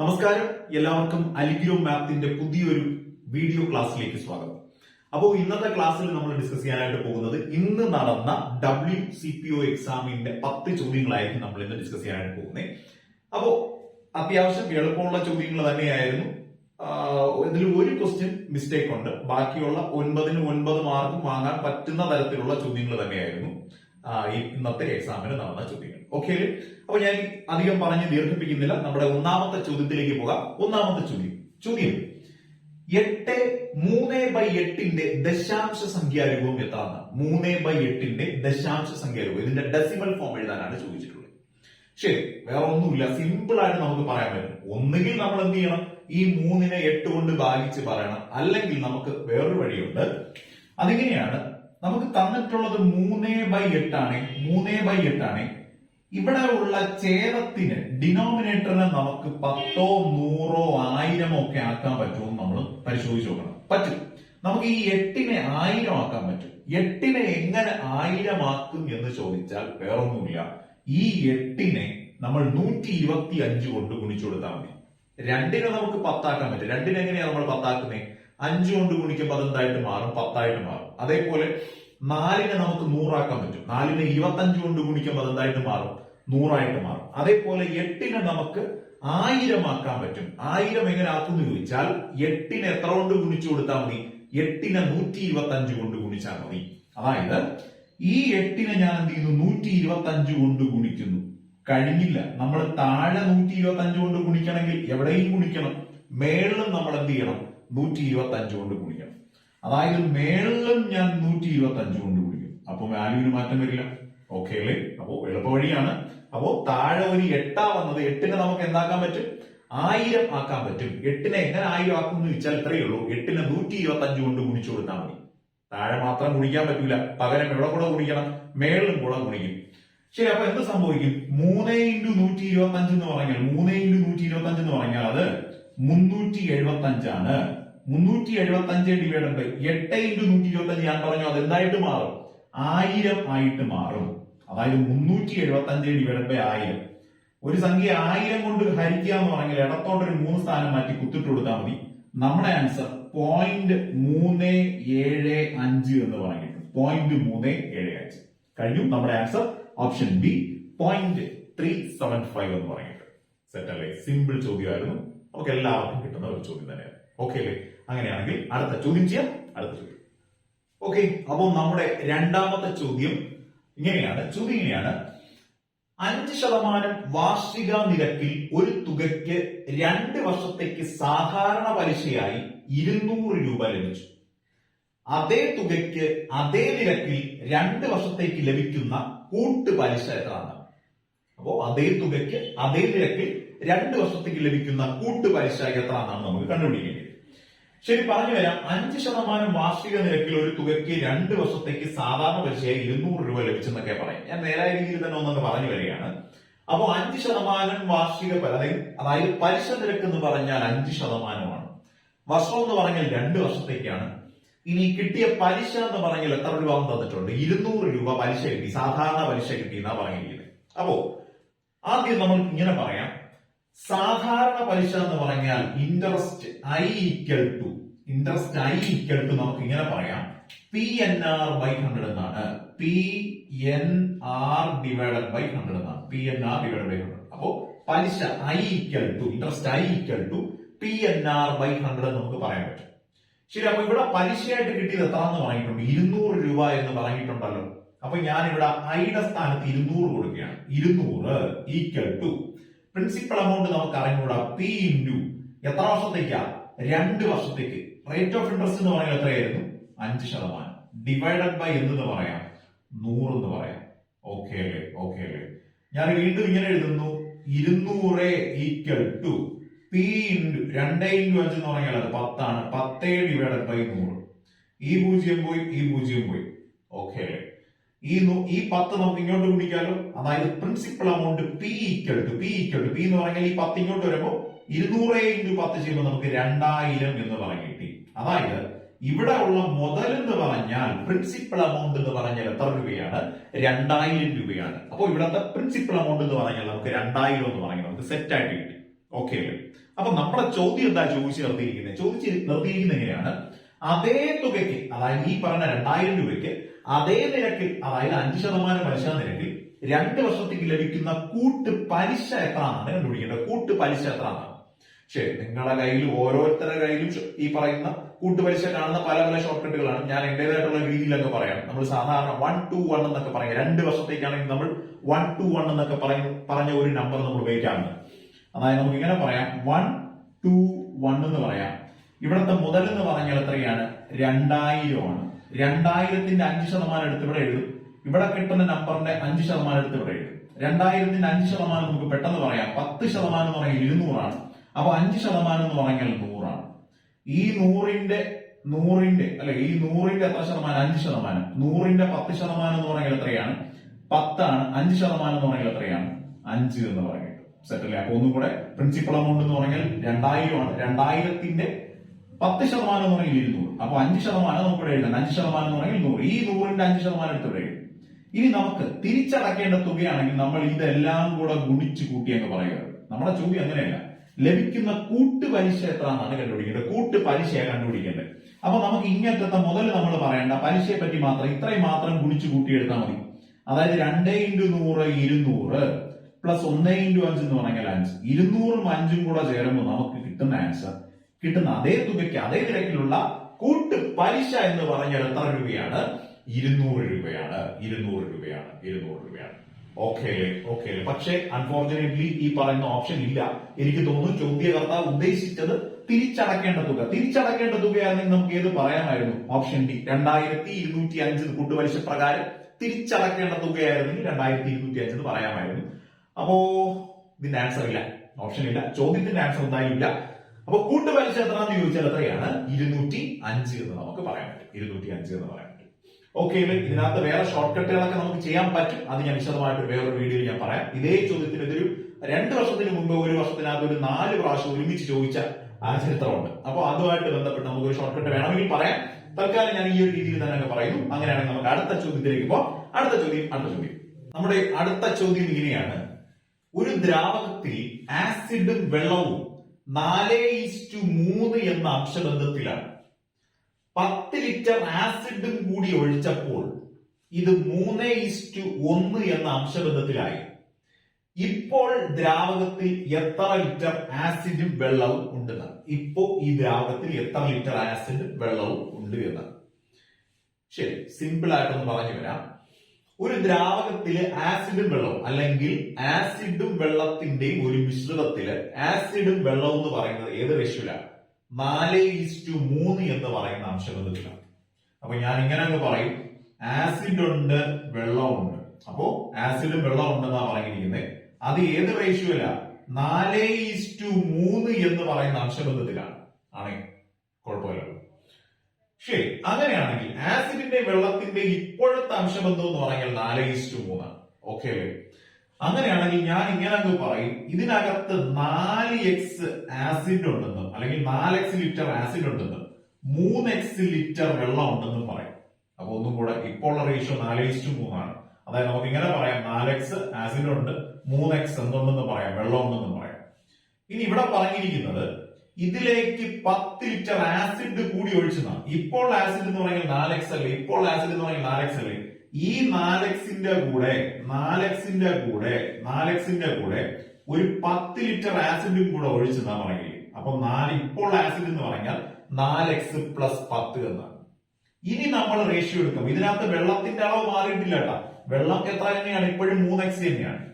നമസ്കാരം. എല്ലാവർക്കും അലിഗ്രോ മാത്തിന്റെ പുതിയൊരു വീഡിയോ ക്ലാസ്സിലേക്ക് സ്വാഗതം. അപ്പോൾ ഇന്നത്തെ ക്ലാസ്സിൽ നമ്മൾ ഡിസ്കസ് ചെയ്യാനായിട്ട് പോകുന്നത് ഇന്ന് നടന്ന ഡബ്ല്യു സി പി ഒ എക്സാമിന്റെ പത്ത് ചോദ്യങ്ങളായിരിക്കും നമ്മൾ ഇന്ന് ഡിസ്കസ് ചെയ്യാനായിട്ട് പോകുന്നത് അപ്പോൾ അത്യാവശ്യം എളുപ്പമുള്ള ചോദ്യങ്ങൾ തന്നെയായിരുന്നു. ഇതിൽ ഒരു ക്വസ്റ്റ്യൻ മിസ്റ്റേക്ക് ഉണ്ട്. ബാക്കിയുള്ള ഒൻപതിന് ഒൻപത് മാർക്ക് വാങ്ങാൻ പറ്റുന്ന തരത്തിലുള്ള ചോദ്യങ്ങൾ തന്നെയായിരുന്നു. ഇന്നത്തെ എക്സാമിന് നടന്ന ചോദ്യങ്ങൾ ഓക്കെ അപ്പൊ ഞാൻ അധികം പറഞ്ഞ് ദീർഘിപ്പിക്കുന്നില്ല. നമ്മുടെ ഒന്നാമത്തെ ചോദ്യത്തിലേക്ക് പോകാം. ഒന്നാമത്തെ ചോദ്യം. ചോദ്യം. എട്ട് മൂന്ന് ബൈ എട്ടിന്റെ ദശാംശ സംഖ്യാരൂപം എത്രയാണ് മൂന്ന് ബൈ എട്ടിന്റെ ദശാംശ സംഖ്യാരൂപം. ഇതിന്റെ ഡെസിമൽ ഫോം എഴുതാനാണ് ചോദിച്ചിട്ടുള്ളത്. ശരി. വേറെ ഒന്നുമില്ല. സിമ്പിൾ ആയിട്ട് നമുക്ക് പറയാൻ പറ്റും. ഒന്നുകിൽ നമ്മൾ എന്ത് ചെയ്യണം? ഈ മൂന്നിനെ എട്ട് കൊണ്ട് ഭാഗിച്ച് പറയണം. അല്ലെങ്കിൽ നമുക്ക് വേറൊരു വഴിയുണ്ട്. അതിങ്ങനെയാണ് നമുക്ക് തന്നിട്ടുള്ളത് മൂന്ന് ബൈ എട്ടാണ്. മൂന്ന് ബൈ എട്ടാണ്. ഇവിടെ ഉള്ള ഛേദത്തിന് ഡിനോമിനേറ്ററിനെ നമുക്ക് പത്തോ നൂറോ ആയിരമോ ഒക്കെ ആക്കാൻ പറ്റുമോ നമ്മൾ പരിശോധിച്ച് നോക്കണം. പറ്റും. നമുക്ക് ഈ എട്ടിനെ ആയിരം ആക്കാൻ പറ്റും. എട്ടിനെ എങ്ങനെ ആയിരമാക്കും എന്ന് ചോദിച്ചാൽ വേറൊന്നുമില്ല. ഈ എട്ടിനെ നമ്മൾ നൂറ്റി ഇരുപത്തി അഞ്ച് കൊണ്ട് ഗുണിച്ചു കൊടുത്താൽ മതി. രണ്ടിനെ നമുക്ക് പത്താക്കാൻ പറ്റും. രണ്ടിനെങ്ങനെയാണ് നമ്മൾ പത്താക്കുന്നത്? അഞ്ച് കൊണ്ട് ഗുണിക്കുമ്പോൾ അതെന്തായിട്ട് മാറും? പത്തായിട്ട് മാറും. അതേപോലെ നാലിനെ നമുക്ക് നൂറാക്കാൻ പറ്റും. നാലിനെ ഇരുപത്തഞ്ച് കൊണ്ട് ഗുണിക്കുമ്പോൾ അതെന്തായിട്ട് മാറും? നൂറായിട്ട് മാറും. അതേപോലെ എട്ടിനെ നമുക്ക് ആയിരമാക്കാൻ പറ്റും. ആയിരം എങ്ങനെ ആക്കുന്നു ചോദിച്ചാൽ എട്ടിനെ എത്ര കൊണ്ട് ഗുണിച്ചു കൊടുത്താൽ മതി? എട്ടിനെ നൂറ്റി ഇരുപത്തി അഞ്ച് കൊണ്ട് ഗുണിച്ചാൽ മതി. അതായത് ഈ എട്ടിനെ ഞാൻ എന്ത് ചെയ്യുന്നു? നൂറ്റി ഇരുപത്തി അഞ്ച് കൊണ്ട് ഗുണിക്കുന്നു. കഴിഞ്ഞില്ല. നമ്മൾ താഴെ നൂറ്റി ഇരുപത്തി അഞ്ച് കൊണ്ട് ഗുണിക്കണമെങ്കിൽ എവിടെയും ഗുണിക്കണം. മേളിലും നമ്മൾ എന്ത് ചെയ്യണം? നൂറ്റി ഇരുപത്തി അഞ്ച് കൊണ്ട് അതായത് മേളിലും ഞാൻ നൂറ്റി ഇരുപത്തി അഞ്ച് കൊണ്ട് ഗുണിക്കും അപ്പൊ വാല്യൂവിന് മാറ്റം വരില്ല. ഓക്കെ അല്ലേ? അപ്പോ എളുപ്പ വഴിയാണ് അപ്പോ താഴെ ഒരു എട്ടാ വന്നത് എട്ടിനെ നമുക്ക് എന്താക്കാൻ പറ്റും? ആയിരം ആക്കാൻ പറ്റും. എട്ടിനെ എങ്ങനെ ആയിരം ആക്കും എന്ന് വെച്ചാൽ ഇത്രയേ ഉള്ളൂ. എട്ടിനെ നൂറ്റി ഇരുപത്തി അഞ്ച് കൊണ്ട് ഗുണിച്ചു കൊടുത്താൽ മതി. താഴെ മാത്രം ഗുണിക്കാൻ പറ്റൂല. പകരം എവിടെ കൂടെ ഗുണിക്കണം? മേളിലും കൂടെ ഗുണിക്കും. ശരി അപ്പൊ എന്ത് സംഭവിക്കും? മൂന്ന് ഇന്റു നൂറ്റി ഇരുപത്തി അഞ്ച് എന്ന് പറഞ്ഞാൽ മൂന്ന് ഇന്റു നൂറ്റി ഇരുപത്തി അഞ്ച് എന്ന് പറഞ്ഞാൽ അത് മുന്നൂറ്റി എഴുപത്തി അഞ്ചാണ് മുന്നൂറ്റി എഴുപത്തി അഞ്ച് ഡിവൈഡ് ബൈ എട്ട് ഇന്റു നൂറ്റി ഇരുപത്തി അഞ്ച് ഞാൻ പറഞ്ഞു അത് എന്തായിട്ട് മാറും? ആയിരം ആയിട്ട് മാറും. അതായത് മുന്നൂറ്റി എഴുപത്തി അഞ്ച് ഡിവൈഡ് ബൈ ആയിരം. ഒരു സംഖ്യ ആയിരം കൊണ്ട് ഹരിക്കുക എന്ന് പറഞ്ഞാൽ ഇടത്തോട്ടൊരു മൂന്ന് സ്ഥാനം മാറ്റി കുത്തിട്ട് കൊടുത്താൽ മതി. നമ്മുടെ ആൻസർ പോയിന്റ് മൂന്ന് ഏഴ് അഞ്ച് എന്ന് പറഞ്ഞിട്ട് പോയിന്റ് മൂന്ന് ഏഴ് അഞ്ച്. കഴിഞ്ഞു. നമ്മുടെ answer option B point three seven five എന്ന് പറഞ്ഞിട്ട് സെറ്റ് അല്ലേ? സിമ്പിൾ ചോദ്യമായിരുന്നു. നമുക്ക് എല്ലാവർക്കും കിട്ടുന്ന ഒരു ചോദ്യം തന്നെയാണ്. ഓക്കെ അല്ലേ? അങ്ങനെയാണെങ്കിൽ അടുത്ത ചോദ്യം ചെയ്യാം. അടുത്ത ചോദ്യം. ഓക്കെ അപ്പോൾ നമ്മുടെ രണ്ടാമത്തെ ചോദ്യം ഇങ്ങനെയാണ്. ചോദ്യം ഇങ്ങനെയാണ്. അഞ്ച് ശതമാനം വാർഷിക നിരക്കിൽ ഒരു തുകയ്ക്ക് രണ്ട് വർഷത്തേക്ക് സാധാരണ പലിശയായി ഇരുന്നൂറ് രൂപ ലഭിച്ചു. അതേ തുകയ്ക്ക് അതേ നിരക്കിൽ രണ്ട് വർഷത്തേക്ക് ലഭിക്കുന്ന കൂട്ട് പലിശ എത്രയാണ്? അപ്പോ അതേ തുകയ്ക്ക് അതേ നിരക്കിൽ രണ്ട് വർഷത്തേക്ക് ലഭിക്കുന്ന കൂട്ട് പലിശ എത്രയാണെന്നാണ് നമുക്ക് കണ്ടുപിടിക്കേണ്ടത് ശരി പറഞ്ഞു വരാം. അഞ്ച് ശതമാനം വാർഷിക നിരക്കിൽ ഒരു തുകയ്ക്ക് രണ്ട് വർഷത്തേക്ക് സാധാരണ പലിശയായി ഇരുന്നൂറ് രൂപ ലഭിച്ചെന്നൊക്കെ പറയാം. ഞാൻ നേരായ രീതിയിൽ തന്നെ ഒന്നൊക്കെ പറഞ്ഞു വരികയാണ്. അപ്പോൾ അഞ്ച് ശതമാനം വാർഷിക അതായത് അതായത് പലിശ നിരക്ക് എന്ന് പറഞ്ഞാൽ അഞ്ച് ശതമാനമാണ്. വർഷം എന്ന് പറഞ്ഞാൽ രണ്ട് വർഷത്തേക്കാണ്. ഇനി കിട്ടിയ പലിശ എന്ന് പറഞ്ഞാൽ എത്ര രൂപ തന്നിട്ടുണ്ട്? ഇരുന്നൂറ് രൂപ പലിശ കിട്ടി. സാധാരണ പലിശ കിട്ടി എന്നാ പറഞ്ഞിരിക്കുന്നത്. അപ്പോ ആദ്യം നമ്മൾ ഇങ്ങനെ പറയാം. സാധാരണ പലിശ എന്ന് പറഞ്ഞാൽ interest I equal to interest I equal to നമുക്ക് ഇങ്ങനെ പറയാം. P N R by hundred എന്നാണ്. P N R divided by hundred എന്നാണ്. P N R divided by hundred അപ്പോ പലിശ I equal to interest I equal to P N R by hundred നമുക്ക് പറയാൻ പറ്റും. ശരി അപ്പൊ ഇവിടെ പലിശയായിട്ട് കിട്ടിയത് എത്രയെന്ന് പറഞ്ഞിട്ടുണ്ട്? ഇരുന്നൂറ് രൂപ എന്ന് പറഞ്ഞിട്ടുണ്ടല്ലോ. അപ്പൊ ഞാൻ ഇവിടെ ഐയുടെ സ്ഥാനത്ത് ഇരുന്നൂറ് കൊടുക്കുകയാണ്. ഇരുന്നൂറ് ഈക്വൽ ടു പ്രിൻസിപ്പൽ എമൗണ്ട് നമുക്ക് അറിഞ്ഞൂടാ പി ഇന്റു എത്ര വർഷത്തേക്കാ? രണ്ട് വർഷത്തേക്ക്. റേറ്റ് ഓഫ് ഇൻട്രസ്റ്റ് എന്ന് പറയുന്നത് എത്രയായിരുന്നു? അഞ്ച് ശതമാനം. ഡിവൈഡഡ് ബൈ എന്തെന്ന് പറയാം? നൂറ് എന്ന് പറയാം. ഓക്കെ അല്ലേ? ഓക്കെ അല്ലേ? ഞാൻ വീണ്ടും ഇങ്ങനെ എഴുതുന്നു. ഇരുന്നൂറ് ഈക്വൽ ടു പി ഇന്റു രണ്ട് ഇന്റു അഞ്ച് എന്ന് പറഞ്ഞാൽ അത് പത്താണ്. പത്തേ ഡിവൈഡഡ് ബൈ നൂറ്. ഈ പൂജ്യം പോയി ഈ പൂജ്യം പോയി. ഓക്കെ അല്ലേ? ഈ ഈ പത്ത് നമുക്ക് ഇങ്ങോട്ട് കുടിക്കാലോ അതായത് principal amount P equal to P equal to P എന്ന് പറഞ്ഞാൽ ഈ പത്ത് ഇങ്ങോട്ട് വരുമ്പോൾ ഇരുന്നൂറ് ഇന്റു പത്ത് ചെയ്യുമ്പോൾ നമുക്ക് രണ്ടായിരം എന്ന് പറഞ്ഞു കിട്ടി. അതായത് ഇവിടെ ഉള്ള മുതൽ എന്ന് പറഞ്ഞാൽ പ്രിൻസിപ്പൽ അമൗണ്ട് എന്ന് പറഞ്ഞാൽ എത്ര രൂപയാണ്? രണ്ടായിരം രൂപയാണ്. അപ്പോൾ ഇവിടത്തെ പ്രിൻസിപ്പൽ അമൗണ്ട് എന്ന് പറഞ്ഞാൽ നമുക്ക് രണ്ടായിരം എന്ന് പറഞ്ഞാൽ നമുക്ക് സെറ്റ് ആയിട്ട് കിട്ടി. ഓക്കെ അപ്പൊ നമ്മുടെ ചോദ്യം എന്താ ചോദിച്ച് നിർത്തിയിരിക്കുന്നത്? ചോദിച്ച് നിർത്തിയിരിക്കുന്നത് എങ്ങനെയാണ്? അതേ തുകയ്ക്ക് അതായത് ഈ പറഞ്ഞ രണ്ടായിരം രൂപയ്ക്ക് അതേ നിരക്കിൽ അതായത് അഞ്ച് ശതമാനം പലിശ നിരക്കിൽ രണ്ട് വർഷത്തേക്ക് ലഭിക്കുന്ന കൂട്ട് പലിശ എത്രയാണ് കണ്ടുപിടിക്കേണ്ടത്. കൂട്ട് പലിശ എത്രയാണ് ശരി നിങ്ങളുടെ കയ്യിൽ ഓരോരുത്തരുടെ കയ്യിലും ഈ പറയുന്ന കൂട്ടുപലിശ കാണുന്ന പല പല ഷോർട്ട് കട്ടുകളാണ് ഞാൻ എന്റേതായിട്ടുള്ള രീതിയിലൊക്കെ പറയാം. നമ്മൾ സാധാരണ വൺ ടു വൺ എന്നൊക്കെ പറയും. രണ്ട് വർഷത്തേക്കാണെങ്കിൽ നമ്മൾ വൺ ടു വൺ എന്നൊക്കെ പറയും പറഞ്ഞ ഒരു നമ്പർ നമ്മൾ ഉപയോഗിക്കാറുണ്ട്. അതായത് നമുക്ക് ഇങ്ങനെ പറയാം. വൺ ടു വൺ എന്ന് പറയാം. ഇവിടുത്തെ മുതൽ എന്ന് പറഞ്ഞാൽ എത്രയാണ്? രണ്ടായിരം ആണ് രണ്ടായിരത്തിന്റെ അഞ്ച് ശതമാനം എടുത്ത് ഇവിടെ എഴുതും. ഇവിടെ കിട്ടുന്ന നമ്പറിന്റെ അഞ്ച് ശതമാനം എടുത്ത് ഇവിടെ എഴുതും. രണ്ടായിരത്തിന്റെ അഞ്ച് ശതമാനം നമുക്ക് പെട്ടെന്ന് പറയാം. പത്ത് ശതമാനം എന്ന് പറഞ്ഞാൽ ഇരുന്നൂറാണ്. അപ്പൊ അഞ്ച് ശതമാനം എന്ന് പറഞ്ഞാൽ നൂറാണ്. ഈ നൂറിന്റെ നൂറിന്റെ അല്ലെ ഈ നൂറിന്റെ എത്ര ശതമാനം? അഞ്ച് ശതമാനം. നൂറിന്റെ പത്ത് ശതമാനം എന്ന് പറഞ്ഞാൽ എത്രയാണ്? പത്താണ്. അഞ്ച് ശതമാനം എന്ന് പറഞ്ഞാൽ എത്രയാണ്? അഞ്ച് എന്ന് പറയുന്നത് സെറ്റ് അല്ലേ? അപ്പൊ ഒന്നും കൂടെ പ്രിൻസിപ്പൽ എമൗണ്ട് എന്ന് പറഞ്ഞാൽ രണ്ടായിരമാണ് രണ്ടായിരത്തിന്റെ പത്ത് ശതമാനം എന്ന് പറഞ്ഞാൽ ഇരുന്നൂറ്. അപ്പൊ അഞ്ച് ശതമാനം നമുക്ക് ഇവിടെ എഴുതാം. അഞ്ച് ശതമാനം എന്ന് പറഞ്ഞാൽ നൂറ്. ഈ നൂറിന്റെ അഞ്ച് ശതമാനം എടുത്ത് ഇവിടെ എഴുതും. ഇനി നമുക്ക് തിരിച്ചടക്കേണ്ട തുകയാണെങ്കിൽ നമ്മൾ ഇതെല്ലാം കൂടെ ഗുണിച്ച് കൂട്ടി എന്ന് പറയുക. നമ്മുടെ ചോദ്യം അങ്ങനെയല്ല. ലഭിക്കുന്ന കൂട്ട് പലിശ എത്രയാണ് കണ്ടുപിടിക്കേണ്ടത്. കൂട്ട് പലിശയാണ് കണ്ടുപിടിക്കേണ്ടത്. അപ്പൊ നമുക്ക് ഇങ്ങനത്തെ മുതൽ നമ്മൾ പറയേണ്ട. പലിശയെ പറ്റി മാത്രം ഇത്രയും മാത്രം ഗുണിച്ച് കൂട്ടിയെടുത്താൽ മതി. അതായത് രണ്ട് ഇന്റു നൂറ് ഇരുന്നൂറ് പ്ലസ് ഒന്ന് ഇന്റു അഞ്ച് എന്ന് പറഞ്ഞാൽ അഞ്ച്. ഇരുന്നൂറും അഞ്ചും കൂടെ ചേരുമ്പോൾ നമുക്ക് കിട്ടുന്ന ആൻസർ കിട്ടുന്ന അതേ തുകയ്ക്ക് അതേ നിരക്കിലുള്ള കൂട്ട് പലിശ എന്ന് പറഞ്ഞാൽ എത്ര രൂപയാണ്? ഇരുന്നൂറ് രൂപയാണ്. ഇരുന്നൂറ് രൂപയാണ്. ഇരുന്നൂറ് രൂപയാണ്. ഓക്കെ ഓക്കെ പക്ഷേ അൺഫോർച്ചുനേറ്റ്ലി ഈ പറയുന്ന ഓപ്ഷൻ ഇല്ല. എനിക്ക് തോന്നുന്നു ചോദ്യകർത്താവ് ഉദ്ദേശിച്ചത് തിരിച്ചടക്കേണ്ട തുക. തിരിച്ചടക്കേണ്ട തുകയാണെങ്കിൽ നമുക്ക് ഏത് പറയാമായിരുന്നു ഓപ്ഷൻ ഡി രണ്ടായിരത്തി ഇരുന്നൂറ്റി അഞ്ച് കൂട്ടുപലിശ പ്രകാരം തിരിച്ചടക്കേണ്ട തുകയായിരുന്നെങ്കിൽ രണ്ടായിരത്തി ഇരുന്നൂറ്റി അഞ്ച് എന്ന് പറയാമായിരുന്നു. അപ്പോ ഇതിന്റെ ആൻസർ ഇല്ല. ഓപ്ഷൻ ഇല്ല. ചോദ്യത്തിന്റെ ആൻസർ എന്തായാലും ഇല്ല. അപ്പൊ കൂട്ടുപലിശ എത്രയാണെന്ന് ചോദിച്ചാൽ എത്രയാണ്? ഇരുന്നൂറ്റി അഞ്ച് എന്ന് നമുക്ക് പറയാൻ പറ്റും. ഇരുന്നൂറ്റി അഞ്ച് എന്ന് പറയാൻ പറ്റും. ഓക്കെ ഇതിനകത്ത് വേറെ ഷോർട്ട് കട്ടുകളൊക്കെ നമുക്ക് ചെയ്യാൻ പറ്റും. അത് ഞാൻ വിശദമായിട്ട് വേറൊരു വീഡിയോയിൽ ഞാൻ പറയാം. ഇതേ ചോദ്യത്തിന് ഇതൊരു രണ്ട് വർഷത്തിന് മുമ്പ് ഒരു വർഷത്തിനകത്ത് ഒരു നാല് പ്രാവശ്യം ഒരുമിച്ച് ചോദിച്ച ആ ചരിത്രമുണ്ട്. അപ്പോൾ അതുമായിട്ട് ബന്ധപ്പെട്ട് നമുക്ക് ഒരു ഷോർട്ട് കട്ട് വേണമെങ്കിൽ പറയാം. തൽക്കാലം ഞാൻ ഈ ഒരു രീതിയിൽ തന്നെ പറയുന്നു. അങ്ങനെയാണെങ്കിൽ നമുക്ക് അടുത്ത ചോദ്യത്തിലേക്ക് പോകാം അടുത്ത ചോദ്യം അടുത്ത ചോദ്യം. നമ്മുടെ അടുത്ത ചോദ്യം ഇങ്ങനെയാണ്. ഒരു ദ്രാവകത്തിൽ ആസിഡും വെള്ളവും നാല് ഈസ്റ്റു മൂന്ന് എന്ന അംശബന്ധത്തിലാണ് പത്ത് ലിറ്റർ ആസിഡും കൂടി ഒഴിച്ചപ്പോൾ ഇത് മൂന്ന് ഈസ്റ്റു ഒന്ന് എന്ന അംശബന്ധത്തിലായി ഇപ്പോൾ ദ്രാവകത്തിൽ എത്ര ലിറ്റർ ആസിഡും വെള്ളവും ഉണ്ടെന്ന്. ഇപ്പോ ഈ ദ്രാവകത്തിൽ എത്ര ലിറ്റർ ആസിഡും വെള്ളവും ഉണ്ട് എന്ന്. ശരി സിമ്പിൾ ആയിട്ടൊന്ന് പറഞ്ഞു വരാം ഒരു ദ്രാവകത്തിൽ ആസിഡും വെള്ളവും അല്ലെങ്കിൽ ആസിഡും വെള്ളത്തിന്റെയും ഒരു മിശ്രിതത്തിൽ ആസിഡും വെള്ളവും എന്ന് പറയുന്നത് ഏത് റേഷ്യോയിലാണ് നാല് ഈസ്റ്റു മൂന്ന് എന്ന് പറയുന്ന അംശബന്ധത്തിലാണ് അപ്പൊ ഞാൻ ഇങ്ങനെ അങ്ങ് പറയും. ആസിഡ് ഉണ്ട് വെള്ളമുണ്ട് അപ്പോ ആസിഡും വെള്ളവും ഉണ്ടെന്നാ പറഞ്ഞിരിക്കുന്നത് അത് ഏത് റേഷ്യോയിലാണ് നാല് ഈസ്റ്റു മൂന്ന് എന്ന് പറയുന്ന അംശബന്ധത്തിലാണ് ആണേ കുഴപ്പമില്ല ശരി അങ്ങനെയാണെങ്കിൽ ആസിഡിന്റെ വെള്ളത്തിന്റെ ഇപ്പോഴത്തെ അംശബന്ധം എന്ന് പറഞ്ഞാൽ നാല് ഈസ്റ്റ് മൂന്നാണ് ഓക്കെ അല്ലേ? അങ്ങനെയാണെങ്കിൽ ഞാൻ ഇങ്ങനെ അങ്ങ് പറയും ഇതിനകത്ത് നാല് എക്സ് ആസിഡ് ഉണ്ടെന്നും അല്ലെങ്കിൽ നാല് എക്സ് ലിറ്റർ ആസിഡ് ഉണ്ടെന്നും മൂന്ന് എക്സ് ലിറ്റർ വെള്ളം ഉണ്ടെന്നും പറയും. അപ്പൊ ഒന്നും കൂടെ ഇപ്പോൾ ഉള്ള റേഷ്യോ നാല് ഈസ്റ്റ് മൂന്നാണ്. അതായത് നമുക്ക് ഇങ്ങനെ പറയാം നാല് എക്സ് ആസിഡ് ഉണ്ട് മൂന്ന് എക്സ് എന്തുണ്ടെന്ന് പറയാം വെള്ളം ഉണ്ടെന്ന് പറയാം. ഇനി ഇവിടെ പറഞ്ഞിരിക്കുന്നത് ഇതിലേക്ക് പത്ത് ലിറ്റർ ആസിഡ് കൂടി ഒഴിച്ചതാണ്. ഇപ്പോൾ ആസിഡ് എന്ന് പറഞ്ഞാൽ നാലെക്സ് അല്ലേ? ഇപ്പോൾ ആസിഡ് എന്ന് പറഞ്ഞാൽ നാലെക്സ് അല്ലേ? ഈ നാലെക്സിന്റെ കൂടെ നാലെക്സിന്റെ കൂടെ നാലെക്സിന്റെ കൂടെ ഒരു പത്ത് ലിറ്റർ ആസിഡും കൂടെ ഒഴിച്ചെന്നാ പറയുക അപ്പൊ നാല് ഇപ്പോൾ ആസിഡ് എന്ന് പറഞ്ഞാൽ നാല് എക്സ് പ്ലസ് പത്ത് എന്നാണ്. ഇനി നമ്മൾ റേഷ്യോ എടുക്കും. ഇതിനകത്ത് വെള്ളത്തിന്റെ അളവ് മാറിയിട്ടില്ല കേട്ടാ. വെള്ളം എത്ര തന്നെയാണ്? ഇപ്പോഴും മൂന്ന് എക്സ് തന്നെയാണ്.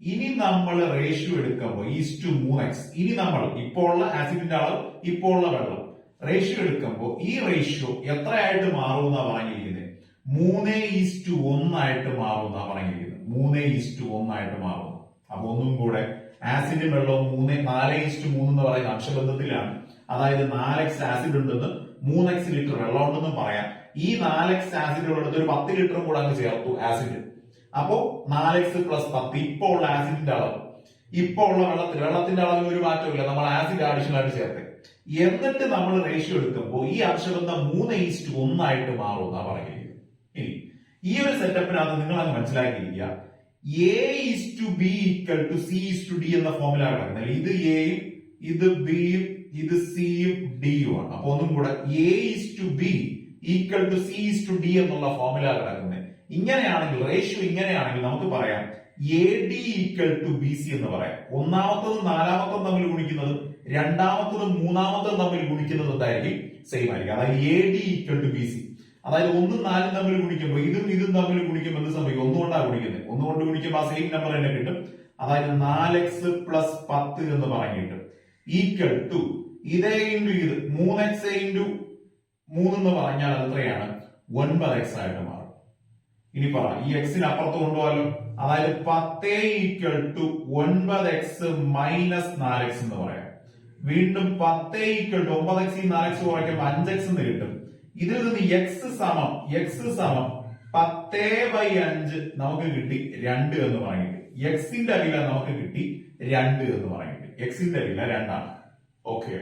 ഇനി നമ്മൾ റേഷ്യോ എടുക്കുമ്പോൾ ഈസ് ടു മൂന്ന് എക്സ് ഇനി നമ്മൾ ഇപ്പോൾ ഉള്ള ആസിഡിന്റെ അളവ് ഇപ്പോൾ ഉള്ള വെള്ളം റേഷ്യോ എടുക്കുമ്പോൾ ഈ റേഷ്യോ എത്രയായിട്ട് മാറും എന്നാണ് പറഞ്ഞിരിക്കുന്നത് മൂന്ന് ഈസ് ടു ഒന്നായിട്ട് മാറും എന്നാണ് പറഞ്ഞിരിക്കുന്നത് മൂന്ന് ഈസ് ടു ഒന്നായിട്ട് മാറും അപ്പൊ ഒന്നും കൂടെ ആസിഡും വെള്ളവും മൂന്ന് നാല് ഈസ് ടു മൂന്ന് എന്ന് പറയുന്ന അക്ഷബന്ധത്തിലാണ് അതായത് നാല് എക്സ് ആസിഡ് ഉണ്ടെന്ന് മൂന്ന് എക്സ് ലിറ്റർ വെള്ളം ഉണ്ടെന്നും പറയാം. ഈ നാല് എക്സ് ആസിഡ് ഉള്ളിടത്ത് ഒരു പത്ത് ലിറ്ററും കൂടെ അങ്ങ് ചേർത്തു ആസിഡ് അപ്പോ നാല് എക്സ് പ്ലസ് പത്ത്. ഇപ്പോ ഉള്ള ആസിഡിന്റെ അളവ്. ഇപ്പോ ഉള്ള വെള്ളത്തിൽ വെള്ളത്തിന്റെ അളവിൽ ഒരു മാറ്റമില്ല നമ്മൾ ആസിഡ് അഡീഷണൽ ആയിട്ട് ചേർത്ത്. എന്നിട്ട് നമ്മൾ റേഷ്യോ എടുക്കുമ്പോൾ ഈ അംശബന്ധം മൂന്ന് ഈസ്റ്റ് ഒന്നായിട്ട് മാറും എന്നാ പറയുന്നത് ഇനി ഈ ഒരു സെറ്റപ്പിനകത്ത് നിങ്ങൾ അങ്ങ് മനസ്സിലാക്കിയിരിക്കുക. A is to B equal to C is to D എന്ന ഫോമിലാണ് കിടക്കുന്നത്. ഇത് എയും ഇത് ബിയും ഇത് സിയും ഡിയും ആണ്. അപ്പൊ ഒന്നും കൂടെ A is to B equal to C is to D എന്നുള്ള ഫോർമുല കിടക്കുന്നത് ഇങ്ങനെയാണെങ്കിൽ റേഷ്യോ ഇങ്ങനെയാണെങ്കിൽ നമുക്ക് പറയാം A D equal to B C എന്ന് പറയാം. ഒന്നാമത്തതും നാലാമത്തതും തമ്മിൽ ഗുണിക്കുന്നതും രണ്ടാമത്തതും മൂന്നാമത്തതും തമ്മിൽ ഗുണിക്കുന്നതും എന്തായിരിക്കും? സെയിം ആയിരിക്കും. അതായത് A D equal to B C. അതായത് ഒന്നും നാലും തമ്മിൽ ഗുണിക്കുമ്പോൾ ഇതും ഇതും തമ്മിൽ ഗുണിക്കുമ്പോൾ എന്ത് സംഭവിക്കും? ഒന്നുകൊണ്ടാണ് ഗുണിക്കുന്നത് ഒന്നുകൊണ്ട് ഗുണിക്കുമ്പോൾ ആ സെയിം നമ്പർ തന്നെ കിട്ടും. അതായത് നാല് എക്സ് പ്ലസ് പത്ത് എന്ന് പറഞ്ഞിട്ട് ഈക്വൽ ടു ഇതേ ഇന്റു ഇത് മൂന്ന് എക്സ് ഇന്റു മൂന്ന് എന്ന് പറഞ്ഞാൽ അത് എത്രയാണ്? ഒൻപത് എക്സ് ആയിട്ട് മാറും. ഇനി പറ ഈ എക്സിന് അപ്പുറത്ത് കൊണ്ടുപോകാലോ? അതായത് പത്തേ ഈക്വൽ ടു ഒൻപത് എക്സ് മൈനസ് നാല് എക്സ് എന്ന് പറയാം. വീണ്ടും പത്തേ ഈക്വൽ ടു ഒമ്പത് എക്സ് നാല് എക്സ് കുറയ്ക്കുമ്പോൾ അഞ്ച് എക്സ് എന്ന് കിട്ടും. ഇതിൽ നിന്ന് എക്സ് സമം എക്സ് സമം പത്തേ ബൈ അഞ്ച് നമുക്ക് കിട്ടി രണ്ട് എന്ന് പറയുന്നത് എക്സിന്റെ വില നമുക്ക് കിട്ടി രണ്ട് എന്ന് പറയുന്നത് എക്സിന്റെ വില രണ്ടാണ്. ഓക്കെ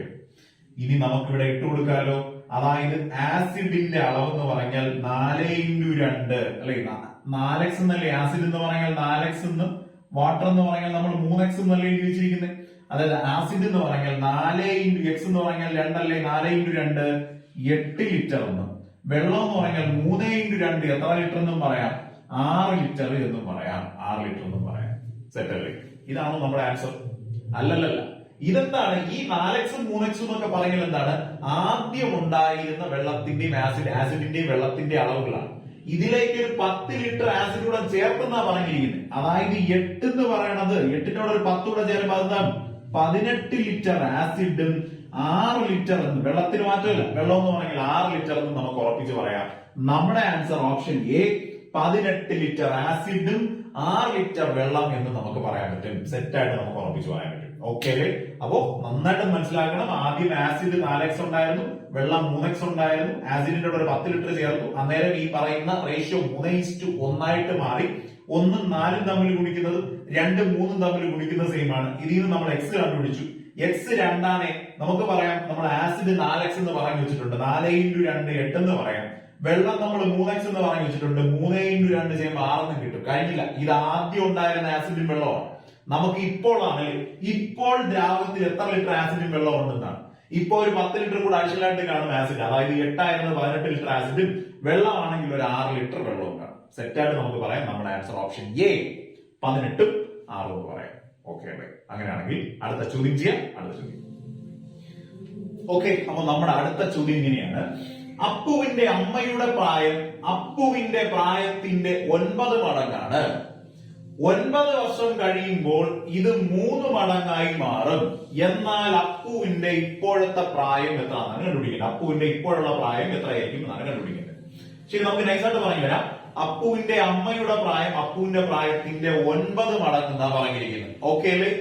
ഇനി നമുക്ക് ഇവിടെ ഇട്ട് കൊടുക്കാലോ? അതായത് ആസിഡിന്റെ അളവ് എന്ന് പറഞ്ഞാൽ നാല് ഇന്റു രണ്ട് അല്ലെ? നാലെക്സ് എന്നല്ലേ? ആസിഡ് എന്ന് പറഞ്ഞാൽ നാലെക്സ് എന്നും വാട്ടർ എന്ന് പറഞ്ഞാൽ നമ്മൾ മൂന്നെക്സ് എന്നല്ലേ എഴുതി അതായത് ആസിഡ് എന്ന് പറഞ്ഞാൽ നാല് ഇന്റു എക്സ് എന്ന് പറഞ്ഞാൽ രണ്ടല്ലേ? നാല് ഇന്റു രണ്ട് എട്ട് ലിറ്റർ എന്നും. വെള്ളം എന്ന് പറഞ്ഞാൽ മൂന്ന് ഇന്റു രണ്ട് എത്ര ലിറ്റർ എന്നും പറയാം. ആറ് ലിറ്റർ എന്നും പറയാം. ആറ് ലിറ്റർ എന്നും പറയാം. സെറ്റ് അല്ലേ? ഇതാണ് നമ്മുടെ ആൻസർ. അല്ലല്ലല്ല. ഇതെന്താണ്? ഈ നാലെക്സും മൂന്നെക്സും എന്നൊക്കെ പറഞ്ഞാൽ എന്താണ്? ആദ്യം ഉണ്ടായിരുന്ന വെള്ളത്തിന്റെയും ആസിഡ് ആസിഡിന്റെയും വെള്ളത്തിന്റെ അളവുകളാണ്. ഇതിലേക്ക് ഒരു പത്ത് ലിറ്റർ ആസിഡ് കൂടെ ചേർത്തെന്നാ പറഞ്ഞിരിക്കുന്നത് അതായത് എട്ട് എന്ന് പറയണത് എട്ടിനോട് ഒരു പത്ത് കൂടെ ചേരുമ്പോൾ അതെന്താണ് പതിനെട്ട് ലിറ്റർ ആസിഡും ആറ് ലിറ്റർ എന്ന് വെള്ളത്തിന് മാറ്റമില്ല. വെള്ളം എന്ന് പറഞ്ഞാൽ ആറ് ലിറ്റർ എന്ന് നമുക്ക് ഉറപ്പിച്ച് പറയാം. നമ്മുടെ ആൻസർ ഓപ്ഷൻ എ പതിനെട്ട് ലിറ്റർ ആസിഡും ആറ് ലിറ്റർ വെള്ളം എന്ന് നമുക്ക് പറയാൻ പറ്റും. സെറ്റായിട്ട് നമുക്ക് ഉറപ്പിച്ചു പറയാൻ പറ്റും. ഓക്കെ അപ്പോ നന്നായിട്ട് മനസ്സിലാക്കണം. ആദ്യം ആസിഡ് നാല് എക്സ് ഉണ്ടായിരുന്നു വെള്ളം മൂന്ന് എക്സ് ഉണ്ടായിരുന്നു ആസിഡിന്റെ ഒരു പത്ത് ലിറ്റർ ചേർത്തു. അന്നേരം ഈ പറയുന്ന റേഷ്യോ മൂന്ന് ഇസ്റ്റു ഒന്നായിട്ട് മാറി. ഒന്നും നാലും തമ്മിൽ ഗുണിക്കുന്നത് രണ്ടും മൂന്നും തമ്മിൽ ഗുണിക്കുന്നത് സെയിം ആണ്. ഇതിൽ നിന്ന് നമ്മൾ എക്സ് കണ്ടുപിടിച്ചു. എക്സ് രണ്ടാണ് നമുക്ക് പറയാം നമ്മൾ ആസിഡ് നാല് എക്സ് എന്ന് പറഞ്ഞു വെച്ചിട്ടുണ്ട്. നാല് ഇന്റു രണ്ട് എട്ട് എന്ന് പറയാം. വെള്ളം നമ്മൾ മൂന്ന് എക്സ് എന്ന് പറഞ്ഞു വെച്ചിട്ടുണ്ട്. മൂന്ന് ഇന്റു രണ്ട് ചെയ്യുമ്പോൾ ആറെന്ന് കിട്ടും. കഴിഞ്ഞില്ല. ഇത് ആദ്യം ഉണ്ടായിരുന്ന ആസിഡും വെള്ളമാണ് നമുക്ക് ഇപ്പോൾ ആണ് ഇപ്പോൾ ദ്രാവകത്തിൽ എത്ര ലിറ്റർ ആസിഡും വെള്ളം ഉണ്ടെന്നാണ്. ഇപ്പോൾ ഒരു പത്ത് ലിറ്റർ കൂടെ അഡീഷണലായിട്ട് കാണും ആസിഡ്. അതായത് എട്ടായിരുന്ന പതിനെട്ട് ലിറ്റർ ആസിഡും വെള്ളമാണെങ്കിൽ ഒരു ആറ് ലിറ്റർ വെള്ളവും കാണും. സെറ്റായിട്ട് നമുക്ക് പറയാം. നമ്മുടെ ആൻസർ ഓപ്ഷൻ എ പതിനെട്ടും ആറും എന്ന് പറയാം. ഓക്കെ അങ്ങനെയാണെങ്കിൽ അടുത്ത ചോദ്യം ചെയ്യാം. അടുത്ത ചോദ്യം. ഓക്കെ അപ്പൊ നമ്മുടെ അടുത്ത ചോദ്യം ഇങ്ങനെയാണ്. അപ്പുവിന്റെ അമ്മയുടെ പ്രായം അപ്പുവിന്റെ പ്രായത്തിന്റെ ഒൻപത് മടങ്ങാണ്. ഒൻപത് വർഷം കഴിയുമ്പോൾ ഇത് മൂന്ന് മടങ്ങായി മാറും. എന്നാൽ അപ്പുവിന്റെ ഇപ്പോഴത്തെ പ്രായം എത്രയാണ് കണ്ടുപിടിക്കുന്നത് അപ്പുവിന്റെ ഇപ്പോഴുള്ള പ്രായം എത്രയായിരിക്കും എന്നാണ് കണ്ടുപിടിക്കുന്നത് ശരി നമുക്ക് നൈസായിട്ട് പറഞ്ഞു തരാം അപ്പുവിന്റെ അമ്മയുടെ പ്രായം അപ്പുവിന്റെ പ്രായത്തിന്റെ ഒൻപത് മടങ്ങ് എന്നാ പറഞ്ഞിരിക്കുന്നത്. ഓക്കെ അല്ലേ?